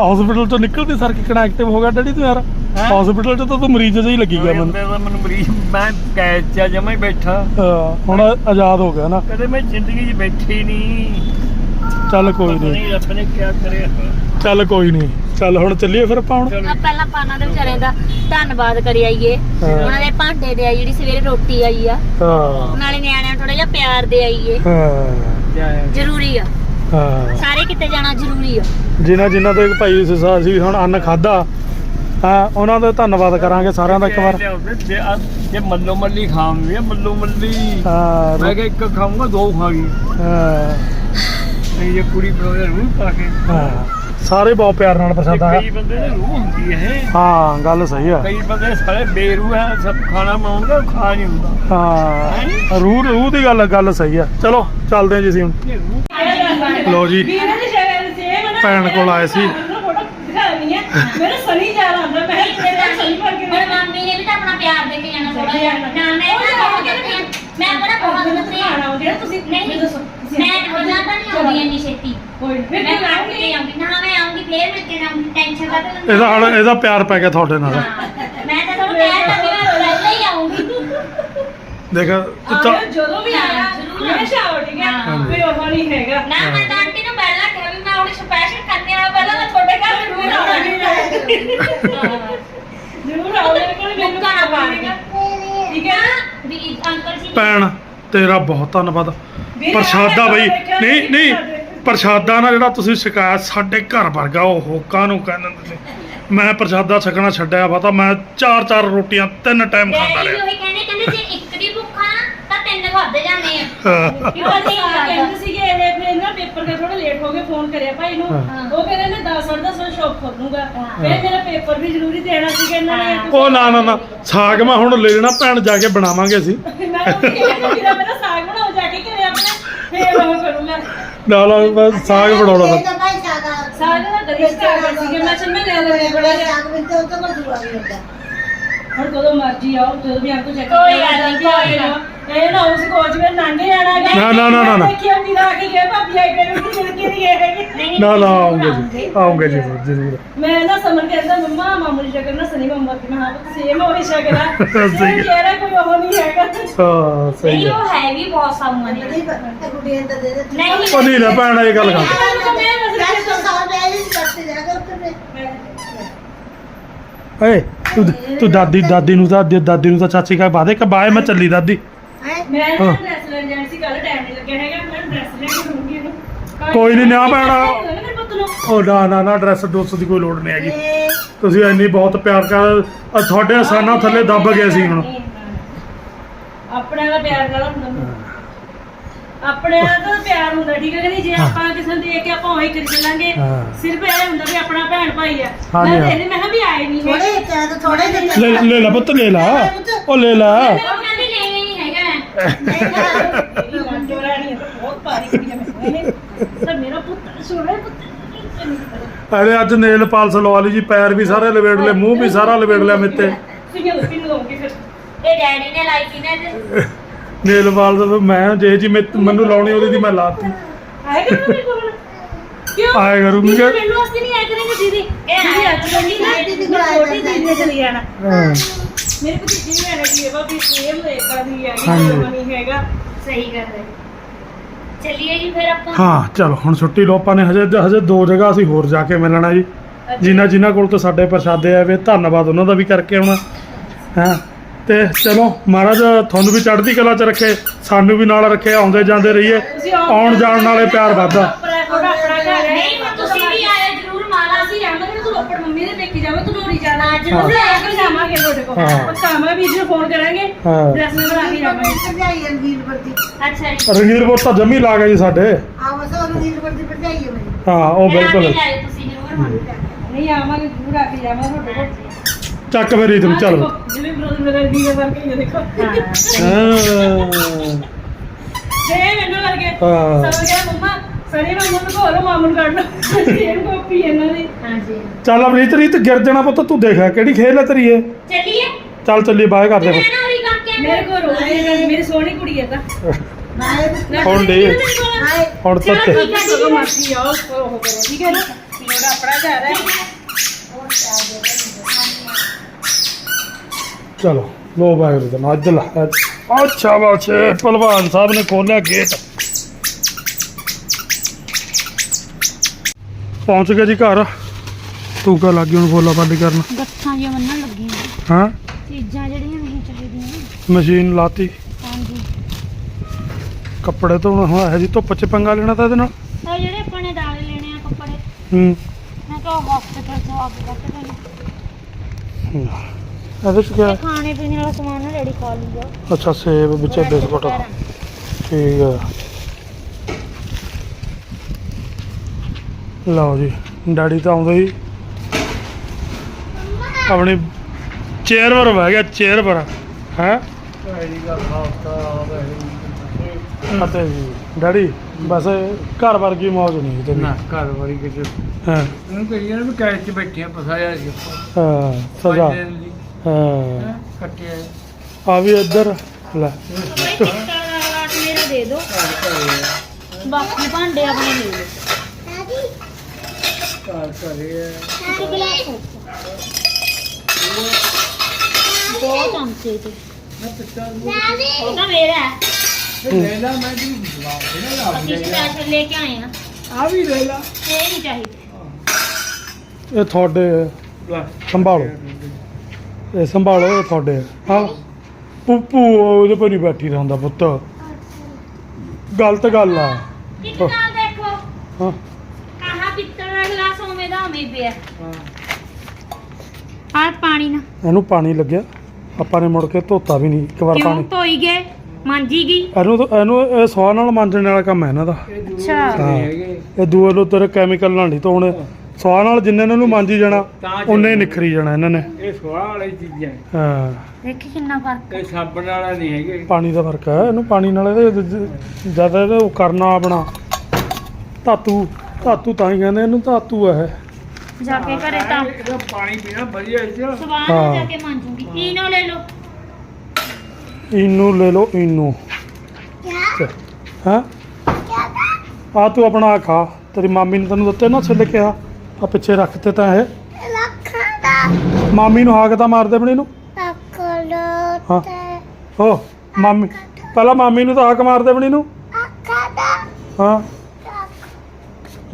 ਹਸਪੀਟਲ ਤੋਂ ਨਿਕਲਦੀ ਸਰ ਕਿਕਣਾ ਐਕਟਿਵ ਹੋ ਗਿਆ ਡੈਡੀ ਤੂੰ ਯਾਰ? ਹਸਪੀਟਲ ਚ ਤਾਂ ਤੂੰ ਮਰੀਜ਼ ਜਿਹਾ ਹੀ ਲੱਗੀ ਗਿਆ ਮੈਨੂੰ। ਮੈਨੂੰ ਮੈਨੂੰ ਮਰੀਜ਼ ਮੈਂ ਕੈਦ ਚ ਜਮਾ ਹੀ ਬੈਠਾ। ਹਾਂ, ਹੁਣ ਆਜ਼ਾਦ ਹੋ ਗਿਆ ਨਾ। ਕਦੇ ਮੈਂ ਜ਼ਿੰਦਗੀ 'ਚ ਬੈਠੀ ਨਹੀਂ। ਚੱਲ ਕੋਈ ਪਤਾ ਨਹੀਂ। ਨਹੀਂ ਰੱਬ ਨੇ ਕਰਿਆ। ਚੱਲ ਕੋਈ ਨਹੀਂ। ਚੱਲ ਹੁਣ ਚੱਲੀਏ ਫਿਰ ਆਪਾਂ ਹੁਣ। ਚਲੋ। ਆ ਪਹਿਲਾਂ ਪਾਣਾ ਦੇ ਵਿਚਾਰਿਆਂ ਦਾ ਧੰਨਵਾਦ ਕਰੀ ਆਈਏ। ਹਾਂ। ਉਹਨਾਂ ਦੇ ਭਾਂਡੇ ਦੇ ਆਈ ਜਿਹੜੀ ਸਵੇਰੇ ਰੋਟੀ ਆਈ ਆ। ਹਾਂ। ਨਾਲੇ ਨਿਆਣਿਆਂ ਥੋੜਾ ਜਿਹਾ ਪਿਆਰ ਦੇ ਆਈਏ। ਹਾਂ। ਜਾਇਆ ਜ਼ਰੂਰੀ ਆ। ਹਾਂ। ਸਾਰੇ ਕਿਤੇ ਜਾਣਾ ਜ਼ਰੂਰੀ ਆ। ਜਿਨ੍ਹਾਂ ਜਿਨ੍ਹਾਂ ਦੇ ਭਾਈ ਸਿਸਾ ਅਸੀਂ ਹੁਣ ਅੰਨ ਖਾਦਾ ਹਾਂ ਉਹਨਾਂ ਦਾ ਧੰਨਵਾਦ ਕਰਾਂਗੇ ਸਾਰਿਆਂ ਦਾ ਇੱਕ ਵਾਰ। ਜੇ ਮੱਲੋ ਮੱਲੀ ਖਾਵਾਂਗੇ ਮੱਲੋ ਮੱਲੀ। ਹਾਂ ਮੈਂ ਕਿਹਾ ਇੱਕ ਖਾਊਂਗਾ ਦੋ ਖਾ ਗਈ ਹਾਂ, ਜੇ ਕੁੜੀ ਬਣਾਉਂਦੇ ਰੂਹ ਪਾ ਕੇ। ਹਾਂ ਸਾਰੇ ਬਹੁਤ ਪਿਆਰ ਨਾਲ ਪ੍ਰਸ਼ਾਦਾ ਕਈ ਬੰਦੇ ਦੀ ਰੂਹ ਹੁੰਦੀ ਹੈ ਇਹ। ਹਾਂ ਗੱਲ ਸਹੀ ਆ ਕਈ ਬੰਦੇ ਸਾਰੇ ਬੇਰੂਹ ਹੈ ਸਭ ਖਾਣਾ ਬਣਾਉਂਦਾ ਖਾ ਨਹੀਂ ਹੁੰਦਾ। ਹਾਂ ਰੂਹ ਰੂਹ ਦੀ ਗੱਲ ਗੱਲ ਸਹੀ ਆ ਚਲੋ ਚੱਲਦੇ ਹਾਂ ਜੀ ਅਸੀਂ ਹੁਣ। ਇਹ ਲੋ ਜੀ। ਭੈਣ ਕੋਲ ਆਏ ਸੀ। ਮੇਰੇ ਸਨੀ ਜਾ ਰਹਾ ਹੁੰਦਾ ਮੈਂ ਤੇਰਾ ਸਨੀ ਭਰ ਕੇ ਹੁਣ ਮੰਮੀ ਨੇ ਵੀ ਤਾਂ ਆਪਣਾ ਪਿਆਰ ਦੇ ਕੇ ਜਾਣਾ ਥੋੜਾ ਜਿਹਾ। ਨਾ ਮੈਂ ਨਾ ਬਹੁਤ ਕਹਿੰਦੀ ਮੈਂ ਬੜਾ ਬਹੁਤ ਨਤਰੀ ਖਾਣਾ ਜਿਹੜਾ ਤੁਸੀਂ ਨਹੀਂ ਮੈਂ ਉਹਨਾਂ ਤਾਂ ਨਹੀਂ ਆਉਂਦੀ ਇੰਨੀ ਛੇਤੀ। ਕੋਈ ਮੈਂ ਕੱਢ ਕੇ ਆਉਂਗੀ ਨਾ ਮੈਂ ਆਉਂਗੀ ਫੇਰ ਕੇ ਆਉਂਗੀ ਟੈਨਸ਼ਨ ਦਾ ਤਾਂ ਇਹਦਾ ਹੁਣ ਇਹਦਾ ਪਿਆਰ ਪੈ ਗਿਆ ਤੁਹਾਡੇ ਨਾਲ। ਮੈਂ ਤਾਂ ਤੁਹਾਨੂੰ ਕਹਿ ਤਾ ਵੀ ਮੈਂ ਪਹਿਲਾਂ ਹੀ ਆਉਂਗੀ। ਦੇਖ ਜਦੋਂ ਵੀ ਆਇਆ ਹਮੇਸ਼ਾ ਹੈ ਹਾਂ। ਕੋਈ ਉਹ ਨਹੀਂ ਹੈਗਾ। ਨਾ ਮੈਂ ਤਾਂ ਆਂਟੀ ਨੂੰ ਪਹਿਲਾਂ ਕਿਹਾ ਵੀ ਮੈਂ ਹੁਣ ਸਪੈਸ਼ਲ ਕਰਨੇ ਵਾਲਾ ਪਹਿਲਾਂ ਮੈਂ ਤੁਹਾਡੇ ਘਰ ਜ਼ਰੂਰ ਆਉਣਾ ਜ਼ਰੂਰ ਆਓ ਮੇਰੇ ਕੋਲ ਮੈਨੂੰ ਮੁੱਕਾ ਨਾ ਪਾੜ ਕੇ ਠੀਕ ਹੈ ਵੀ ਅੰਕਲ ਜੀ ਭੈਣ ਤੇਰਾ ਬਹੁਤ ਧੰਨਵਾਦ। ਵੀਰੇ, ਪ੍ਰਸ਼ਾਦਾ ਬਈ। ਦੇਖਿਆ ਨਹੀਂ ਨਹੀਂ। ਪ੍ਰਸ਼ਾਦਾ। ਨਾ ਜਿਹੜਾ ਤੁਸੀਂ ਸ਼ਿਕਾਇਤ ਸਾਡੇ ਘਰ ਵਰਗਾ ਉਹ ਹੋਕਾ ਨੂੰ ਕਹਿੰਦੇ ਤੁਸੀਂ ਮੈਂ ਪ੍ਰਸ਼ਾਦਾ ਛਕਣਾ ਛੱਡਿਆ ਵਾ ਤਾਂ ਮੈਂ ਚਾਰ ਚਾਰ ਰੋਟੀਆਂ ਤਿੰਨ ਟਾਈਮ ਖਾਂਦਾ ਡੈਡੀ ਵੀ ਰਿਹਾ। ਉਹੀ ਕਹਿੰਦੇ ਕਹਿੰਦੇ ਜੇ ਇੱਕ ਖਾਦੇ ਜਾਂਦੇ ਆ। ਹਾਂ। ਕਿ ਉਹ ਨਹੀਂ ਕਹਿੰਦੇ ਸੀਗੇ ਇਹਦੇ ਮੇਰੇ ਨਾ ਪੇਪਰ ਦਾ ਥੋੜਾ ਲੇਟ ਹੋ ਗਿਆ ਫੋਨ ਕਰਿਆ ਭਾਈ ਨੂੰ। ਹਾਂ। ਉਹ ਕਹਿੰਦੇ ਮੈਂ 10 10 ਵਜੇ ਸ਼ੌਪ ਖੋਲੂੰਗਾ। ਹਾਂ। ਫਿਰ ਮੇਰਾ ਪੇਪਰ ਵੀ ਜ਼ਰੂਰੀ ਦੇਣਾ ਸੀਗਾ ਇਹਨਾਂ ਨੇ। ਉਹ ਨਾ ਨਾ ਨਾ। ਸਾਗ ਮੈਂ ਹੁਣ ਲੈ ਲੈਣਾ ਭੈਣ ਜਾ ਕੇ ਬਣਾਵਾਂਗੇ ਅਸੀਂ। ਮੈਂ ਕਿਹਾ ਮੇਰਾ ਸਾਗ ਬਣਾਓ ਜਾ ਕੇ ਘਰੇ ਆਪਣੇ। ਫੇਰ ਉਹ ਕਰੂੰਗਾ ਨਾਲ ਮੈਂ ਸਾਗ ਬਣਾਉਣਾ। ਸਾਗ ਦਾ ਸੀਗਾ। ਮੈਂ ਲੈ ਲੈਣੇ ਬੜਾ ਹੁਣ ਕਦੋਂ ਮਰਜ਼ੀ ਆਓ ਜਦੋਂ ਵੀ ਆਪਕੋ ਚੈੱਕ ਕੋਈ ਗੱਲ ਨੀ, ਕੋਈ ਨਾ। ਇਹ ਨਾ ਉਸ ਕੋਚ ਵਿੱਚ ਲੰਘ ਜਾਣਾ ਗਾ। ਨਾ, ਨਾ, ਨਾ, ਨਾ, ਨਾ। ਦੇਖਿਆ ਵੀ ਰਾ ਕੇ ਗਏ ਭਾਬੀ ਆਈ ਕਰੇ ਕਿ ਮਿਲ ਕੇ ਨਹੀਂ ਗਏ ਹੈਗੇ। ਨਹੀਂ ਨਾ ਨਾ ਆਉਂਗੇ ਜੀ ਆਉਂਗੇ। ਜੀ ਜ਼ਰੂਰ ਮੈਂ ਨਾ ਸਮਰ ਕਹਿੰਦਾ ਮੰਮਾ ਮਾਮੂਲੀ ਸ਼ਕਲ ਨਾ ਸਨੀ ਮੰਮਾ ਦੀ। ਮੈਂ ਹਾਂ ਸੇਮ ਉਹੀ ਸ਼ਕਲ ਆ। ਸਹੀ। ਸਹੀ ਚਿਹਰਾ ਕੋਈ ਉਹ ਨਹੀਂ ਹੈਗਾ। ਹਾਂ ਸਹੀ ਨਹੀਂ ਹੈ। ਉਹ ਹੈ ਵੀ ਬਹੁਤ ਸਾਊਆਂ ਨੇ ਨਹੀਂ ਉਹ ਨਹੀਂ ਨਾ ਭੈਣ ਇਹ ਗੱਲ ਕਰ। ਏ ਤੂੰ ਤੂੰ ਦਾਦੀ ਦਾਦੀ ਨੂੰ ਤਾਂ ਦਾਦੀ ਨੂੰ ਤਾਂ ਚਾਚੀ ਕਾ ਬਾਦੇ ਕਿ ਬਾਏ ਮੈਂ ਚੱਲੀ ਦਾਦੀ। ਮੈਂ ਹਾਂ। ਨਾ ਡਰੈਸ ਲੈਣ ਜਾਣੀ ਸੀ ਕੱਲ ਟਾਈਮ ਨਹੀਂ ਲੱਗਿਆ ਹੈਗਾ ਮੈਂ ਡਰੈਸ ਲੈ ਕੇ ਦੂੰਗੀ ਇਹਨੂੰ ਕੋਈ ਨੀ, ਨੂੰ ਉਹ ਨਾ ਨਾ ਨਾ ਡਰੈਸ ਡਰੈਸ ਦੀ ਕੋਈ ਲੋੜ ਨਹੀਂ ਹੈਗੀ। ਤੁਸੀਂ ਇੰਨੀ ਬਹੁਤ ਪਿਆਰ ਕਰ ਅ, ਤੁਹਾਡੇ ਆਸਾਨਾਂ ਥੱਲੇ ਦੱਬ ਗਏ ਸੀ ਹੁਣ। ਆਪਣੇ ਦਾ ਪਿਆਰ ਨਾਲ ਹੁੰਦਾ। ਆਪਣੇ ਨਾਲ ਤਾਂ ਪਿਆਰ ਹੁੰਦਾ ਠੀਕ ਹੈ ਕਿ ਨਹੀਂ? ਜੇ ਆਪਾਂ ਕਿਸੇ ਨੂੰ ਦੇਖ ਕੇ ਆਪਾਂ ਉਹੀ ਕਰੀ ਚੱਲਾਂਗੇ ਹਾਂ। ਸਿਰਫ ਇਹ ਹੁੰਦਾ ਵੀ ਆਪਣਾ ਭੈਣ ਭਾਈ ਆ। ਹਾਂਜੀ, ਮੈਂ ਹਾਂ। ਦੇਖਦੀ ਮੈਂ ਕਿਹਾ ਵੀ ਆਏ ਨਹੀਂ ਹੈਗੇ। ਲੈ ਲੈ ਲੈ ਪੁੱਤ ਲੈ ਲਾ। ਉਹ ਲੈ ਲਾ। ਉਹ ਕਹਿੰਦੀ ਲੈ ਨਹੀਂ ਹੈਗਾ ਜੋਰਾ ਨਹੀਂ ਹੈ, ਬਹੁਤ ਭਾਰੀ ਕੁੜੀ ਹੈ ਮੈਂ ਇਹਨੇ ਤਾਂ ਮੇਰਾ ਪੁੱਤ ਸੋਹਣਾ ਪੁੱਤ। ਅਰੇ ਅੱਜ ਨੇਲ ਪਾਲਸ ਲਵਾ ਲਈ ਜੀ ਪੈਰ ਵੀ ਸਾਰੇ ਲਵੇੜ ਲਏ ਮੂੰਹ ਵੀ ਸਾਰਾ ਲਵੇੜ ਲਿਆ ਮਿੱਤੇ। ਸਿੰਗਲ ਪਿੰਨ ਦਊਂਗੀ ਫਿਰ। ਇਹ ਡੈਡੀ ਨੇ ਲਾਈ ਸੀ ਨਾ ਇਹਦੇ। ਨੇਲ ਪਾਲਸ ਮੈਂ ਜੇ ਜੀ ਮੈਂ- ਮੈਨੂੰ ਲਾਉਣੀ ਉਹਦੀ ਦੀ ਮੈਂ ਲਾਤੀ। ਆਏਗਾ ਨਾ ਮੇਰੇ ਕੋਲ? ਕਿਉਂ? ਆਇਆ ਕਰੂੰਗੀ ਦੀਦੀ ਕਿ- ਮੈਨੂੰ ਵਾਸਤੇ ਨਹੀਂ ਆਇਆ ਕਰੇਂਗੇ ਦੀਦੀ। ਇਹ ਦੀਦੀ ਆਇਆ ਅੱਜ ਕੱਲ੍ਹ ਨਾ ਦੀਦੀ ਮੈਂ ਛੋਟੀ ਦੀਦੀ ਨੇ ਚਲੀ ਜਾਣਾ। ਹਾਂ। ਮੇਰੇ ਕੋਲ ਜੀ ਹੈ ਹੈਗੀ ਹੈ ਬਾਬੀ ਸੇਮ ਏਕਾ ਦੀ ਹੈ। ਨਹੀਂ ਹੈਗਾ। ਸਹੀ ਗੱਲ ਹੈ। ਚੱਲੀਏ ਜੀ ਫਿਰ ਆਪਾਂ। ਹਾਂ ਚਲੋ ਹੁਣ ਛੁੱਟੀ ਆਪਾਂ ਨੇ ਹਜੇ ਹਜੇ ਦੋ ਜਗ੍ਹਾ ਅਸੀਂ ਹੋਰ ਜਾ ਕੇ ਮਿਲਣਾ ਜੀ। ਜਿਨ੍ਹਾਂ ਜਿਨ੍ਹਾਂ ਕੋਲ ਤੋਂ ਸਾਡੇ ਪ੍ਰਸ਼ਾਦੇ ਆਏ ਵੇ ਧੰਨਵਾਦ ਉਹਨਾਂ ਦਾ ਵੀ ਕਰਕੇ ਆਉਣਾ। ਹਾਂ? ਤੇ ਚਲੋ ਮਹਾਰਾਜ ਤੁਹਾਨੂੰ ਵੀ ਚੜ੍ਹਦੀ ਕਲਾ 'ਚ ਰੱਖੇ ਸਾਨੂੰ ਵੀ ਨਾਲ ਰੱਖੇ ਆਉਂਦੇ ਜਾਂਦੇ ਰਹੀਏ ਆਉਣ ਜਾਣ ਨਾਲੇ ਪਿਆਰ ਵੱਧਦਾ। ਜਾਵਾਂਗੇ। ਤੂੰ ਜਮੀ ਲਾ ਗਏ ਜੀ ਸਾਡੇ ਹਾਂ ਉਹ ਬਿਲਕੁਲ। ਨਹੀਂ ਆਵਾਂਗੇ ਜ਼ਰੂਰ ਆ ਕੇ ਜਾਵਾਂਗੇ ਤੁਹਾਡੇ ਕੋਲ। ਚੱਕ ਫਿਰ ਰੀਤ ਨੂੰ ਚੱਲ। ਜਿਵੇਂ ਬ੍ਰਦਰ ਮੇਰੇ ਦੀ ਦੇ ਵਰਗੇ ਹੀ ਆ, ਦੇਖੋ। ਹਾਂ। ਜੇ ਮੈਨੂੰ ਲੱਗੇ ਹਾਂ। ਸਭ ਗਿਆ ਮੰਮਾ ਸਣੀ ਮੰਮਾ ਨੂੰ ਕੋਲ ਮਾਮੂ ਨੂੰ ਕੱਢ ਸੇਮ ਕਾਪੀ ਇਹਨਾਂ ਦੀ। ਹਾਂਜੀ। ਚੱਲ ਅਮਰੀਤ ਰੀਤ ਗਿਰ ਜਾਣਾ ਪੁੱਤ ਤੂੰ ਦੇਖ ਕਿਹੜੀ ਖੇਲ ਹੈ ਤੇਰੀ ਇਹ? ਚੱਲੀਏ। ਚੱਲ ਚੱਲੀ ਬਾਹਰ ਕਰਦੇ ਫਿਰ। ਨਾ ਮੇਰੇ ਕੋਲ ਰੋ ਰਹੀ ਹੈ ਮੇਰੀ ਸੋਹਣੀ ਕੁੜੀ ਹੈ ਤਾਂ। ਹੁਣ ਦੇ। ਹੁਣ ਚਲੋ ਤੱਕ ਠੀਕ ਹੈ ਜੀ। ਜਦੋਂ ਮਰਜ਼ੀ ਆਓ ਉਹ ਕਰੋ ਠੀਕ ਹੈ ਨਾ ਮੇਰਾ ਆਪਣਾ ਘਰ ਹੈ। ਚਲੋ ਲੋ ਬਾਹਰ ਦੇ ਇੱਧਰ ਲਾ ਅੱਛਾ ਬਾਛੇ ਪਹਿਲਵਾਨ ਸਾਹਿਬ ਨੇ ਖੋਲਿਆ ਗੇਟ ਪਹੁੰਚ ਗਏ ਜੀ ਘਰ। ਤੂੰ ਕਾ ਲੱਗੀ ਹੁਣ ਫੋਲਾ ਬੰਦ ਕਰਨ। ਗੱਠਾਂ ਜਿਹਾ ਮੰਨਣ ਲੱਗੀ ਹਾਂ? ਚੀਜ਼ਾਂ ਜਿਹੜੀਆਂ ਨਹੀਂ ਚਾਹੀਦੀਆਂ। ਮਸ਼ੀਨ ਲਾਤੀ। ਹਾਂਜੀ। ਕੱਪੜੇ ਧੋਣ ਹੋਇਆ ਹੈ ਜੀ ਧੁੱਪ ਚ ਪੰਗਾ ਲੈਣਾ ਤਾਂ ਇਹਦੇ ਨਾਲ। ਉਹ ਜਿਹੜੇ ਆਪਾਂ ਨੇ ਦਾਲੇ ਲੈਣੇ ਆ ਕੱਪੜੇ। ਹੂੰ। ਮੈਂ ਕਿਹਾ ਹਸਪੀਟਲ ਤੋਂ ਆ ਕੇ ਕੱਟ ਦੇਣੇ ਇਹਦੇ ਚ ਕਿਆ? ਤੇ ਖਾਣੇ ਪੀਣੇ ਵਾਲਾ ਸਮਾਨ ਨਾ ਰੈਡੀ ਖਾ ਲੂਗਾ। ਅੱਛਾ ਸੇਬ ਵਿੱਚ ਬਿਸਕੁਟ। ਠੀਕ ਆ। ਲਓ ਜੀ ਡੈਡੀ ਤਾਂ ਆਉਂਦੇ ਹੀ। ਆਪਣੀ ਚੇਅਰ ਪਰ ਬਹਿ ਗਿਆ ਚੇਅਰ ਪਰ ਹੈ? ਅਤੇ ਜੀ ਡੈਡੀ ਬਸ ਘਰ ਵਰਗੀ ਮੌਜ ਨਹੀਂ ਤੇ ਨਾ ਘਰ ਵਾਰੀ ਕਿਤੇ। ਹਾਂ? ਉਹਨੂੰ ਕਹੀਏ ਨਾ ਵੀ ਕੈਸ਼ 'ਚ ਬੈਠੇ ਆ ਫਸਾਇਆ ਜੀ ਹਾਂ ਸਜ਼ਾ। ਪੰਜ ਦਿਨ ਦੀ, ਹਾਂ। ਹੈਂ, ਕੱਟਿਆ ਹੈ। ਆ ਵੀ ਇੱਧਰ ਲੈ। ਮੇਰਾ ਦੇ ਦਿਓ ਘਰ ਘਰੇ ਆ, ਬਾਕੀ ਭਾਂਡੇ ਆਪਣੇ ਲੈ ਲਓ। ਘਰ ਘਰੇ ਆ। ਇੱਕ ਗਲਾਸ ਹੋਰ। ਦੋ ਚਮਚੇ ਤੇ। ਮੈਂ ਪਿੱਛਾ ਉਹ ਤਾਂ ਮੇਰਾ ਹੈ। ਲੈ ਲਾ ਮੈਂ ਵੀ ਜਵਾਬ ਦੇਣਾ ਲਾ ਅਸੀਂ ਸਪੈਸ਼ਲ ਲੈ ਕੇ ਆਏ ਆ। ਆ ਵੀ ਲੈ ਲਾ। ਇਹ ਨਹੀਂ ਚਾਹੀਦੇ। ਇਹ ਤੁਹਾਡੇ ਲੈ। ਸੰਭਾਲੋ। ਇਹ ਸੰਭਾਲੋ ਇਹ ਤੁਹਾਡੇ। ਹਾਂ। ਪੂਪੂ ਉਹਦੇ ਪਰ ਨਹੀਂ ਬੈਠੀ ਰਹਿੰਦਾ ਪੁੱਤ। ਗਲਤ ਗੱਲ ਆ। ਇੱਕ ਗੱਲ ਦੇਖੋ। ਹਾਂ। ਆਹ ਪਿੱਤਲ ਦਾ ਗਲਾਸ ਉਵੇਂ ਦਾ ਉਵੇਂ ਹੀ ਪਿਆ। ਹਾਂ। ਆਹ ਪਾਣੀ ਨਾ। ਇਹਨੂੰ ਪਾਣੀ ਲੱਗਿਆ। ਆਪਾਂ ਨੇ ਮੁੜ ਕੇ ਧੋਤਾ ਵੀ ਨਹੀਂ। ਇੱਕ ਵਾਰ ਕਿਉਂ ਪਾਣੀ। ਧੋਈ ਗਏ? ਮਾਂਜੀ ਗਈ। ਇਹਨੂੰ ਤਾਂ- ਇਹਨੂੰ ਇਹ ਸਵਾਹ ਨਾਲ ਮਾਂਜਣ ਵਾਲਾ ਕੰਮ ਹੈ ਇਹਨਾਂ ਦਾ। ਅੱਛਾ। ਇਹ ਦੂਏ ਨੂੰ ਤੇਰੇ ਕੈਮੀਕਲ ਨਾਲ ਨਹੀਂ ਧੋਣੇ। ਸਵਾਹ ਨਾਲ ਜਿੰਨੇ ਇਹਨਾਂ ਨੂੰ ਮਾਂਜੀ ਜਾਣਾ ਉਹਨੇ ਨਿਖਰੀ ਜਾਣਾ ਇਹਨਾਂ ਨੇ। ਇਹ ਸੁਆਹ ਵਾਲੀ ਚੀਜ਼ਾਂ ਹੈ। ਹਾਂ। ਦੇਖੀ ਕਿੰਨਾ ਫ਼ਰਕ ਇਹ ਸਾਬਣ ਵਾਲਾ ਨਹੀਂ ਹੈਗੇ। ਪਾਣੀ ਦਾ ਫ਼ਰਕ ਹੈ ਇਹਨੂੰ ਪਾਣੀ ਨਾਲ ਇਹਦੇ ਜਦ ਇਹਦੇ ਉਹ ਕਰਨਾ ਆਪਣਾ ਧਾਤੂ ਧਾਤੂ ਤਾਂ ਹੀ ਕਹਿੰਦੇ ਇਹਨੂੰ ਧਾਤੂ ਆ ਇਹ। ਜਾ ਕੇ ਘਰੇ ਤਾਂ। ਇਹਦਾ ਪਾਣੀ ਪੀਣਾ ਵਧੀਆ ਚ ਸਵਾਹ ਹਾਂ। ਨਾਲ ਜਾ ਕੇ ਮਾਂਜੂਗੀ। ਈਨੋ ਲੈ ਲਓ। ਇਨੂੰ ਲੈ ਲਓ ਇਨੂੰ ਹਾਂ? ਆ ਤੂੰ? ਆਪਣਾ ਆਹ ਖਾ। ਤੇਰੀ ਮਾਮੀ ਨੇ ਤੈਨੂੰ ਦਿੱਤੇ ਨਾ ਛਿੱਲ ਕੇ ਆ। ਆ ਪਿੱਛੇ ਰੱਖਤੇ ਤਾਂ ਇਹ। ਮਾਮੀ ਨੂੰ ਹਾਕ ਤਾਂ ਮਾਰਦੇ ਆਪਣੀ ਨੂੰ। ਹਾਂ। ਮਾਮੀ ਪਹਿਲਾਂ ਮਾਮੀ ਨੂੰ ਤਾਂ ਹਾਕ ਮਾਰਦੇ ਆਪਣੀ ਨੂੰ। ਹਾਂ।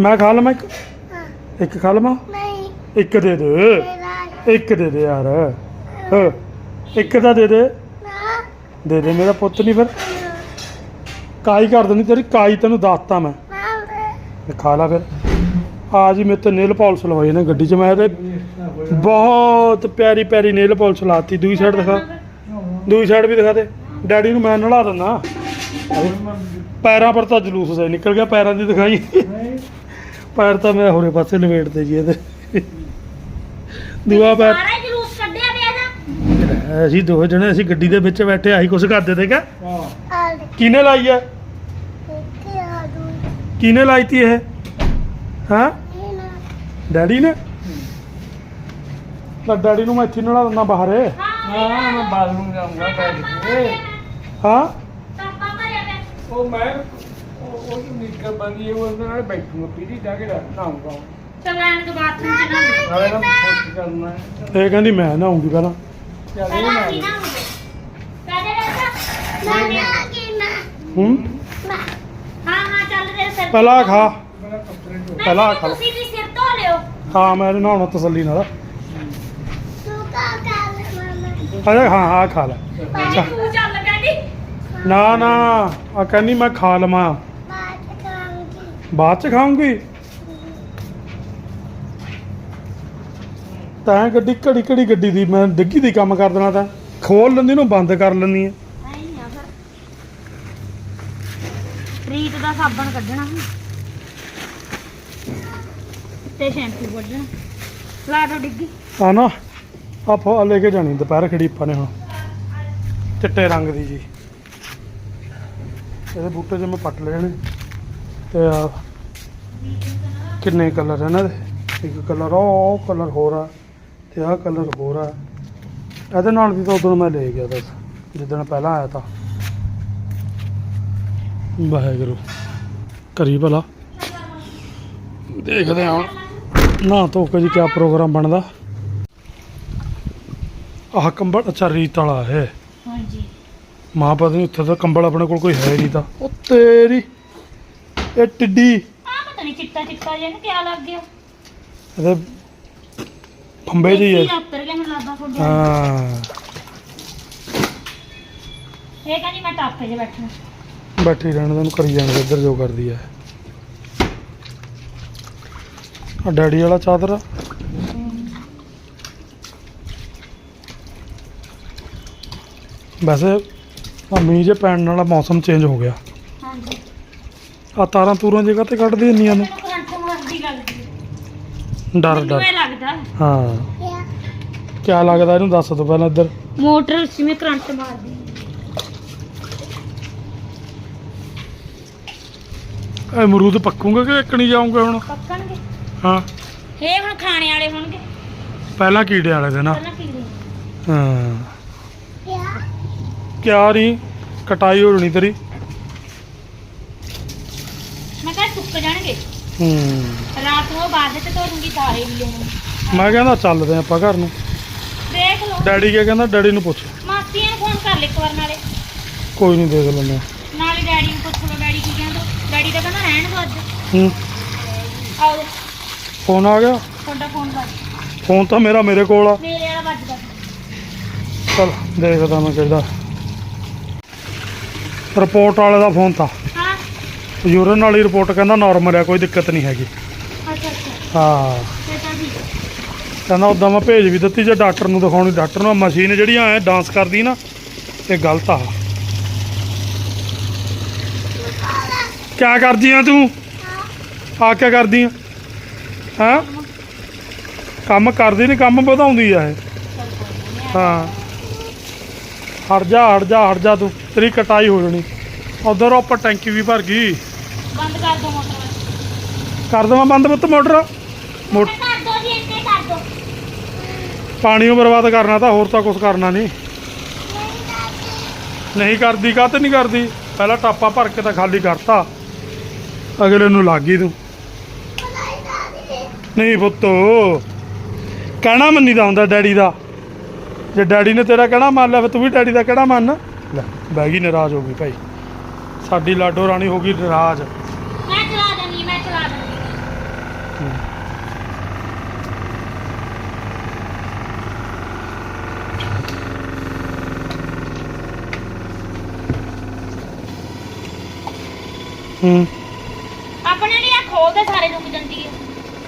ਮੈਂ ਖਾ ਲਵਾਂ ਇੱਕ। ਇੱਕ ਖਾ ਲਵਾਂ? ਇੱਕ ਦੇ ਦੇ। ਇੱਕ ਦੇ ਦੇ ਯਾਰ। ਹਾਂ। ਇੱਕ ਤਾਂ ਦੇ ਦੇ। ਦੇ ਦੇ ਮੇਰਾ ਪੁੱਤ ਨਹੀਂ ਫਿਰ। ਕਾਈ ਕਰ ਦੇਣੀ ਤੇਰੀ? ਕਾਈ ਤੈਨੂੰ ਦੱਸਤਾ ਮੈਂ। ਤੇ ਖਾ ਲਾ ਫਿਰ। ਆ ਜੀ ਮੇਰੇ ਤੇ ਨੇਲ ਪਾਲਿਸ਼ ਲਵਾਈ ਨੇ ਗੱਡੀ 'ਚ। ਮੈਂ ਇਹਦੇ ਬਹੁਤ ਪਿਆਰੀ ਪਿਆਰੀ ਨੇਲ ਪਾਲਿਸ਼ ਲਾਤੀ। ਦੂਜੀ ਸਾਈਡ ਦਿਖਾ। ਦੂਜੀ ਸਾਈਡ ਵੀ ਦਿਖਾ ਦੇ ਡੈਡੀ ਨੂੰ ਮੈਂ ਨਲਾ ਦਿੰਦਾ। ਪੈਰਾਂ ਪਰ ਤਾਂ ਜਲੂਸ ਸੇ ਨਿਕਲ ਗਿਆ ਪੈਰਾਂ ਦੀ ਦਿਖਾਈ। ਪੈਰ ਤਾਂ ਮੈਂ ਹੋਰੇ ਪਾਸੇ ਲਵੇਟਦੇ ਜੀ ਇਹਦੇ। ਦੂਆ ਪੈਰ ਸਾਰਾ ਜਲੂਸ ਕੱਢਿਆ ਅਸੀਂ ਦੋ ਜਣੇ ਅਸੀਂ ਗੱਡੀ ਦੇ ਵਿੱਚ ਬੈਠੇ ਆਹੀ ਕੁਛ ਕਰਦੇ ਤੇ ਕਾ ਹਾਂ ਕਿਹਨੇ ਲਾਈ ਹੈ? ਕਿਹਨੇ ਲਾਈ ਤੀ ਇਹ? ਹਾਂ? ਡੈਡੀ ਨੇ? ਤਾਂ ਡੈਡੀ ਨੂੰ ਮੈਂ ਇੱਥੇ ਨਲਾ ਦਿੰਦਾ ਬਾਹਰੇ। ਹਾਂ ਮੈਂ ਬਾਥਰੂਮ ਜਾਊਂਗਾ ਬੈਠ ਕੇ ਹਾਂ? ਉਹ ਮੈਂ ਉਹ ਉਹ ਨਿੱਕਰ ਬੰਦੀ ਉਹ ਉਹਦੇ ਨਾਲ ਬੈਠੂਗਾ ਪੀੜੀ ਜਾ ਕੇ ਨਾਉਂਗਾ ਚਲ ਐਨ ਕੇ ਬਾਥਰੂਮ ਚ ਨਾ। ਨਾਲੇ ਨਾ ਪੁੱਛ ਕਰਨਾ ਹੈ। ਇਹ ਕਹਿੰਦੀ ਮੈਂ ਨਹਾਉਂਗੀ ਪਹਿਲਾਂ। ਚੱਲ ਇਹ ਪਹਿਲਾਂ ਨਾ ਰਹਿਤਾ ਹੂੰ? ਹਾਂ ਹਾਂ ਚੱਲ ਤੇਰੇ ਸਿਰ ਪਹਿਲਾਂ ਖਾ। ਪਹਿਲਾਂ ਖਾ। ਲਓ। ਤੁਸੀਂ ਵੀ ਹਾਂ ਮੈਂ ਨਹਾਉਣਾ ਤਸੱਲੀ ਨਾਲ। ਅਰੇ ਹਾਂ ਹਾਂ ਖਾ ਲੈ। ਪਹਿਲੇ ਤੂੰ ਚੱਲ ਕਹਿੰਦੀ। ਨਾ ਨਾ ਆ ਕਹਿੰਦੀ ਮੈਂ ਖਾ ਲਵਾਂ। ਬਾਅਦ ਚ ਖਾਉਂਗੀ ਤਾਂ ਗੱਡੀ ਘੜੀ ਘੜੀ ਗੱਡੀ ਦੀ ਮੈਂ ਡਿੱਗੀ ਦੀ ਕੰਮ ਕਰ ਦੇਣਾ ਤਾਂ। ਖੋਲ ਲੈਂਦੀ ਨੂੰ ਬੰਦ ਕਰ ਲੈਂਦੀ ਹੈ ਨਹੀਂ ਆ। ਫਿਰ ਰੀਤ ਦਾ ਸਾਬਣ ਕੱਢਣਾ ਹੁਣ ਤੇ ਸ਼ੈਂਪੂ ਕੱਢਣਾ ਲਾ ਦੋ ਡਿੱਗੀ। ਆ ਨਾ ਆ ਲੈ ਕੇ ਜਾਣੀ, ਦੁਪਹਿਰ ਖੜੀ ਆਪਾਂ ਨੇ ਹੁਣ। ਚਿੱਟੇ ਰੰਗ ਦੀ ਜੀ। ਇਹਦੇ ਬੂਟੇ ਜਿਵੇਂ ਪੱਟ ਲੈਣੇ ਤੇ ਆ ਕਿੰਨੇ ਕਲਰ ਇਹਨਾਂ ਦੇ? ਇੱਕ ਕਲਰ ਉਹ ਕਲਰ ਹੋਰ ਆ, ਤੇ ਆਹ ਕਲਰ ਹੋਰ ਆ। ਇਹਦੇ ਨਾਲ ਵੀ ਤਾਂ ਉਦੋਂ ਮੈਂ ਲੈ ਗਿਆ ਦੱਸ ਜਿੱਦਣ ਪਹਿਲਾਂ ਆਇਆ ਤਾਂ। ਵਾਹਿਗੁਰੂ। ਕਰੀ ਭਲਾ। ਦੇਖਦੇ ਹਾਂ ਹੁਣ। ਨਾ ਧੋ ਕੇ ਜੀ ਕਿਆ ਪ੍ਰੋਗਰਾਮ ਬਣਦਾ। ਆਹ ਕੰਬਲ ਅੱਛਾ ਰੀਤ ਵਾਲਾ ਹੈ। ਹਾਂਜੀ। ਮਾਂ ਪਤਾ ਨਹੀਂ ਉੱਥੇ ਤਾਂ ਕੰਬਲ ਆਪਣੇ ਕੋਲ ਕੋਈ ਹੈ ਨਹੀਂ ਤਾਂ। ਉਹ ਤੇਰੀ ਇਹ ਟਿੱਡੀ। ਆ ਪਤਾ ਨਹੀਂ ਚਿੱਟਾ ਚਿੱਟਾ ਜਿਹਾ ਕਿਆ ਲੱਗ ਗਿਆ। ਇਹਦੇ ਫੰਬੇ ਜੀ ਹੈ ਕੀ ਉੱਤਰ ਗਿਆ ਮੈਨੂੰ ਲੱਗਦਾ ਤੁਹਾਡੇ ਹਾਂ। ਇਹ ਕਹਿੰਦੀ ਮੈਂ ਟਾਪੇ 'ਚ ਬੈਠਣਾ। ਬੈਠੀ ਰਹਿਣ ਦੇ ਨੂੰ ਕਰੀ ਜਾਣ ਇੱਧਰ ਜੋ ਕਰਦੀ ਹੈ ਆ ਡੈਡੀ ਵਾਲਾ ਚਾਦਰ। ਆ। ਵੈਸੇ ਆ ਮੀਂਹ ਜੇ ਪੈਣ ਨਾਲ ਮੌਸਮ ਚੇਂਜ ਹੋ ਗਿਆ। ਹਾਂਜੀ। ਆ ਤਾਰਾਂ ਤੂਰਾਂ ਜਗ੍ਹਾ ਤੇ ਕੱਢਦੀ ਇੰਨੀਆਂ ਨੂੰ। ਕਰੰਟ ਗੱਲ ਡਰ ਮੈਨੂੰ ਡਰ ਇਹ ਲੱਗਦਾ। ਹਾਂ। ਕਿਆ ਲੱਗਦਾ ਇਹਨੂੰ ਦੱਸ ਦੋ ਪਹਿਲਾਂ ਇੱਧਰ। ਮੋਟਰ ਜਿਵੇਂ ਕਰੰਟ ਮਾਰਦੀ। ਇਹ ਅਮਰੂਦ ਪੱਕੂਗਾ ਕਿ ਇੱਕਣੀ ਜਾਊਂਗੇ ਹੁਣ? ਪੱਕਣਗੇ। ਹਾਂ। ਇਹ ਹੁਣ ਖਾਣੇ ਵਾਲੇ ਹੋਣਗੇ। ਪਹਿਲਾਂ ਕੀੜੇ ਵਾਲੇ ਦੇ ਨਾ। ਪਹਿਲਾਂ ਕੀੜੇ ਹਾਂ। ਕਿਆ? ਨਹੀਂ ਕਟਾਈ ਹੋ ਜਣੀ ਤੇਰੀ। ਮੈਂ ਕਿਹਾ ਸੁੱਕ ਜਾਣਗੇ। ਹੂੰ। ਰਾਤ ਨੂੰ ਬਾਅਦ ਤੇ ਦੂੰਗੀ ਤਾਰੇ ਵੀ ਲੈਣੇ ਮੈਂ ਕਹਿੰਦਾ ਚੱਲਦੇ ਆਪਾਂ ਘਰ ਨੂੰ। ਦੇਖ ਲਓ। ਡੈਡੀ ਕੀ ਕਹਿੰਦਾ ਡੈਡੀ ਨੂੰ ਪੁੱਛ। ਮਾਸੀ ਨੂੰ ਫੋਨ ਕਰ ਲੈ ਇੱਕ ਵਾਰ ਨਾਲੇ। ਕੋਈ ਨਹੀਂ ਦੇਖ ਲੈਂਦੇ ਨਾਲੇ ਡੈਡੀ ਨੂੰ ਪੁੱਛ ਲਓ ਡੈਡੀ ਕੀ ਕਹਿੰਦਾ। ਡੈਡੀ ਤਾਂ ਕਹਿੰਦਾ ਰਹਿਣ ਦੋ ਅੱਜ। ਹੂੰ। ਆਓ। ਫੋਨ ਆ ਗਿਆ? ਤੁਹਾਡਾ ਫੋਨ ਵੱਜ ਫੋਨ ਤਾਂ ਮੇਰਾ ਮੇਰੇ ਕੋਲ ਆ। ਮੇਰੇ ਵਾਲਾ ਵੱਜਦਾ ਚਲ ਦੇਖਦਾ ਮੈਂ ਕਿਹਦਾ ਰਿਪੋਰਟ ਵਾਲੇ ਦਾ ਫੋਨ ਤਾਂ। ਹਾਂ। ਯੂਰਨ ਵਾਲੀ ਰਿਪੋਰਟ ਕਹਿੰਦਾ ਨਾਰਮਲ ਆ ਕੋਈ ਦਿੱਕਤ ਨਹੀਂ ਹੈਗੀ। ਅੱਛਾ ਅੱਛਾ। ਹਾਂ। ਤੇ ਤਾਂ। ਕਹਿੰਦਾ ਉਦਾਂ ਮੈਂ ਭੇਜ ਵੀ ਦਿੱਤੀ ਜੇ ਡਾਕਟਰ ਨੂੰ ਦਿਖਾਉਣੀ ਡਾਕਟਰ ਨੂੰ ਮਸ਼ੀਨ ਜਿਹੜੀਆਂ ਐ ਡਾਂਸ ਕਰਦੀ ਨਾ ਇਹ ਗਲਤ ਆ। ਕਿਆ ਕਰਦੀ ਆ ਤੂੰ? ਆ ਕਿਆ ਕਰਦੀ ਆ? ਹਾਂ? ਕੰਮ ਕਰਦੀ ਨਹੀਂ ਕੰਮ ਵਧਾਉਂਦੀ ਆ ਇਹ। ਹਾਂ। ਹਟ ਜਾ ਹਟ ਜਾ ਹਟ ਜਾ ਤੂੰ। ਤੇਰੀ ਕਟਾਈ ਹੋ ਜਾਣੀ। ਉਧਰ ਉੱਪਰ ਟੈਂਕੀ ਵੀ ਭਰ ਗਈ। ਬੰਦ ਕਰ ਦੋ ਮੋਟਰ। ਕਰ ਦੇਵਾਂ ਬੰਦ ਪੁੱਤ ਮੋਟਰ? ਮੋਟਰ ਕਰ ਦੋ ਜੀ ਇੱਥੇ ਕਰ ਦੋ। ਪਾਣੀ ਨੂੰ ਬਰਬਾਦ ਕਰਨਾ ਤਾਂ ਹੋਰ ਤਾਂ ਕੁਝ ਕਰਨਾ ਨਹੀਂ ਨਹੀਂ ਕਰਦੀ ਕਾਹਤੇ ਨਹੀਂ ਕਰਦੀ? ਪਹਿਲਾਂ ਟਾਪਾ ਭਰ ਕੇ ਤਾਂ ਖਾਲੀ ਕਰਤਾ। ਅਗਲੇ ਨੂੰ ਲੱਗ ਗਈ ਤੂੰ। ਨਹੀਂ ਪੁੱਤੋ। ਕਹਿਣਾ ਮੰਨੀਦਾ ਹੁੰਦਾ ਡੈਡੀ ਦਾ। ਜੇ ਡੈਡੀ ਨੇ ਤੇਰਾ ਕਹਿਣਾ ਮੰਨ ਲਿਆ ਫਿਰ ਤੂੰ ਵੀ ਡੈਡੀ ਦਾ ਕਹਿਣਾ ਮੰਨ। ਲੈ ਬਹਿ ਗਈ ਨਾਰਾਜ਼ ਹੋ ਗਈ ਭਾਈ। ਸਾਡੀ ਲਾਡੋ ਰਾਣੀ ਹੋ ਗਈ ਨਾਰਾਜ਼। ਮੈਂ ਚਲਾ ਦਣੀ ਮੈਂ ਚਲਾ ਦਣੀ ਹੂੰ। ਆਪਣੇ ਲਈ ਆ ਖੋਲਦੇ ਸਾਰੇ ਰੁਕ ਜਾਂਦੀ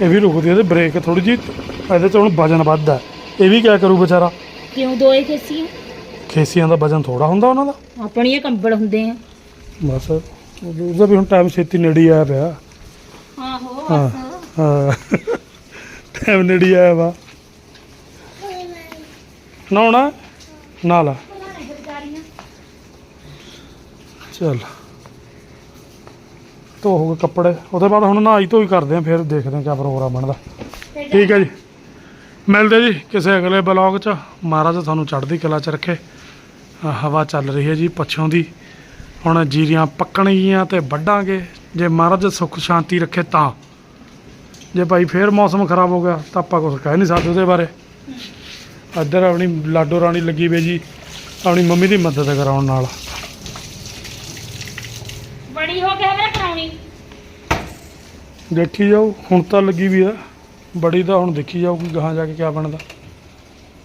ਇਹ ਵੀ ਰੁਕਦੀ ਇਹਦੇ ਬ੍ਰੇਕ ਥੋੜੀ ਜੀ ਇਹਦੇ ਚ ਹੁਣ ਵਜਨ ਵੱਧ ਹੈ। ਇਹ ਵੀ ਕਿਆ ਕਰੂ ਵਿਚਾਰਾ? ਕਿਉਂ ਦੋਏ ਖੇਸੀ ਖੇਸੀਆਂ ਦਾ ਵਜਨ ਥੋੜਾ ਹੁੰਦਾ ਉਹਨਾਂ ਦਾ। ਆਪਣੀ ਇਹ ਕੰਬਲ ਹੁੰਦੇ ਆ। ਬਸ ਉਹਦਾ ਵੀ ਹੁਣ ਟਾਈਮ ਛੇਤੀ ਨੇੜੇ ਹੀ ਆਇਆ ਪਿਆ। ਆਹੋ ਹਾਂ ਹਾਂ। ਟਾਈਮ ਨੇੜੇ ਹੀ ਆਇਆ ਵਾ। ਨਹਾਉਣਾ? ਨਾ ਲਾ। ਚੱਲ। ਧੋ ਹੋ ਗਏ ਕੱਪੜੇ, ਉਹਦੇ ਬਾਅਦ ਹੁਣ ਨਹਾਈ ਧੋਈ ਕਰਦੇ ਆ ਫਿਰ ਦੇਖਦੇ ਆ ਕਿਆ ਪ੍ਰੋਗਰਾਮ ਬਣਦਾ। ਠੀਕ ਹੈ ਜੀ। ਮਿਲਦੇ ਜੀ ਕਿਸੇ ਅਗਲੇ ਬਲੌਗ 'ਚ। ਮਹਾਰਾਜ ਤੁਹਾਨੂੰ ਚੜ੍ਹਦੀ ਕਲਾ 'ਚ ਰੱਖੇ। ਹਵਾ ਚੱਲ ਰਹੀ ਹੈ ਜੀ ਪੱਛੋਂ ਦੀ। ਹੁਣ ਜੀਰੀਆਂ ਪੱਕਣਗੀਆਂ ਤੇ ਵੱਢਾਂਗੇ। ਜੇ ਮਹਾਰਾਜ ਸੁੱਖ ਸ਼ਾਂਤੀ ਰੱਖੇ ਤਾਂ। ਜੇ ਭਾਈ ਫੇਰ ਮੌਸਮ ਖਰਾਬ ਹੋ ਗਿਆ, ਤਾਂ ਆਪਾਂ ਕੁਝ ਕਹਿ ਨਹੀਂ ਸਕਦੇ ਉਹਦੇ ਬਾਰੇ। ਇੱਧਰ ਆਪਣੀ ਲਾਡੋ ਰਾਣੀ ਲੱਗੀ ਵੇ ਜੀ। ਆਪਣੀ ਮੰਮੀ ਦੀ ਮਦਦ ਕਰਾਉਣ ਨਾਲ ਬੜੀ ਹੋ ਗਿਆ ਮੇਰਾ ਕਰਾਉਣੀ ਦੇਖੀ ਜਾਓ ਹੁਣ ਤਾਂ ਲੱਗੀ ਵੀ ਆ। ਬੜੀ ਤਾਂ ਹੁਣ ਦੇਖੀ ਜਾਊਗੀ ਗਾਹਾਂ ਜਾ ਕੇ ਕਿਆ ਬਣਦਾ।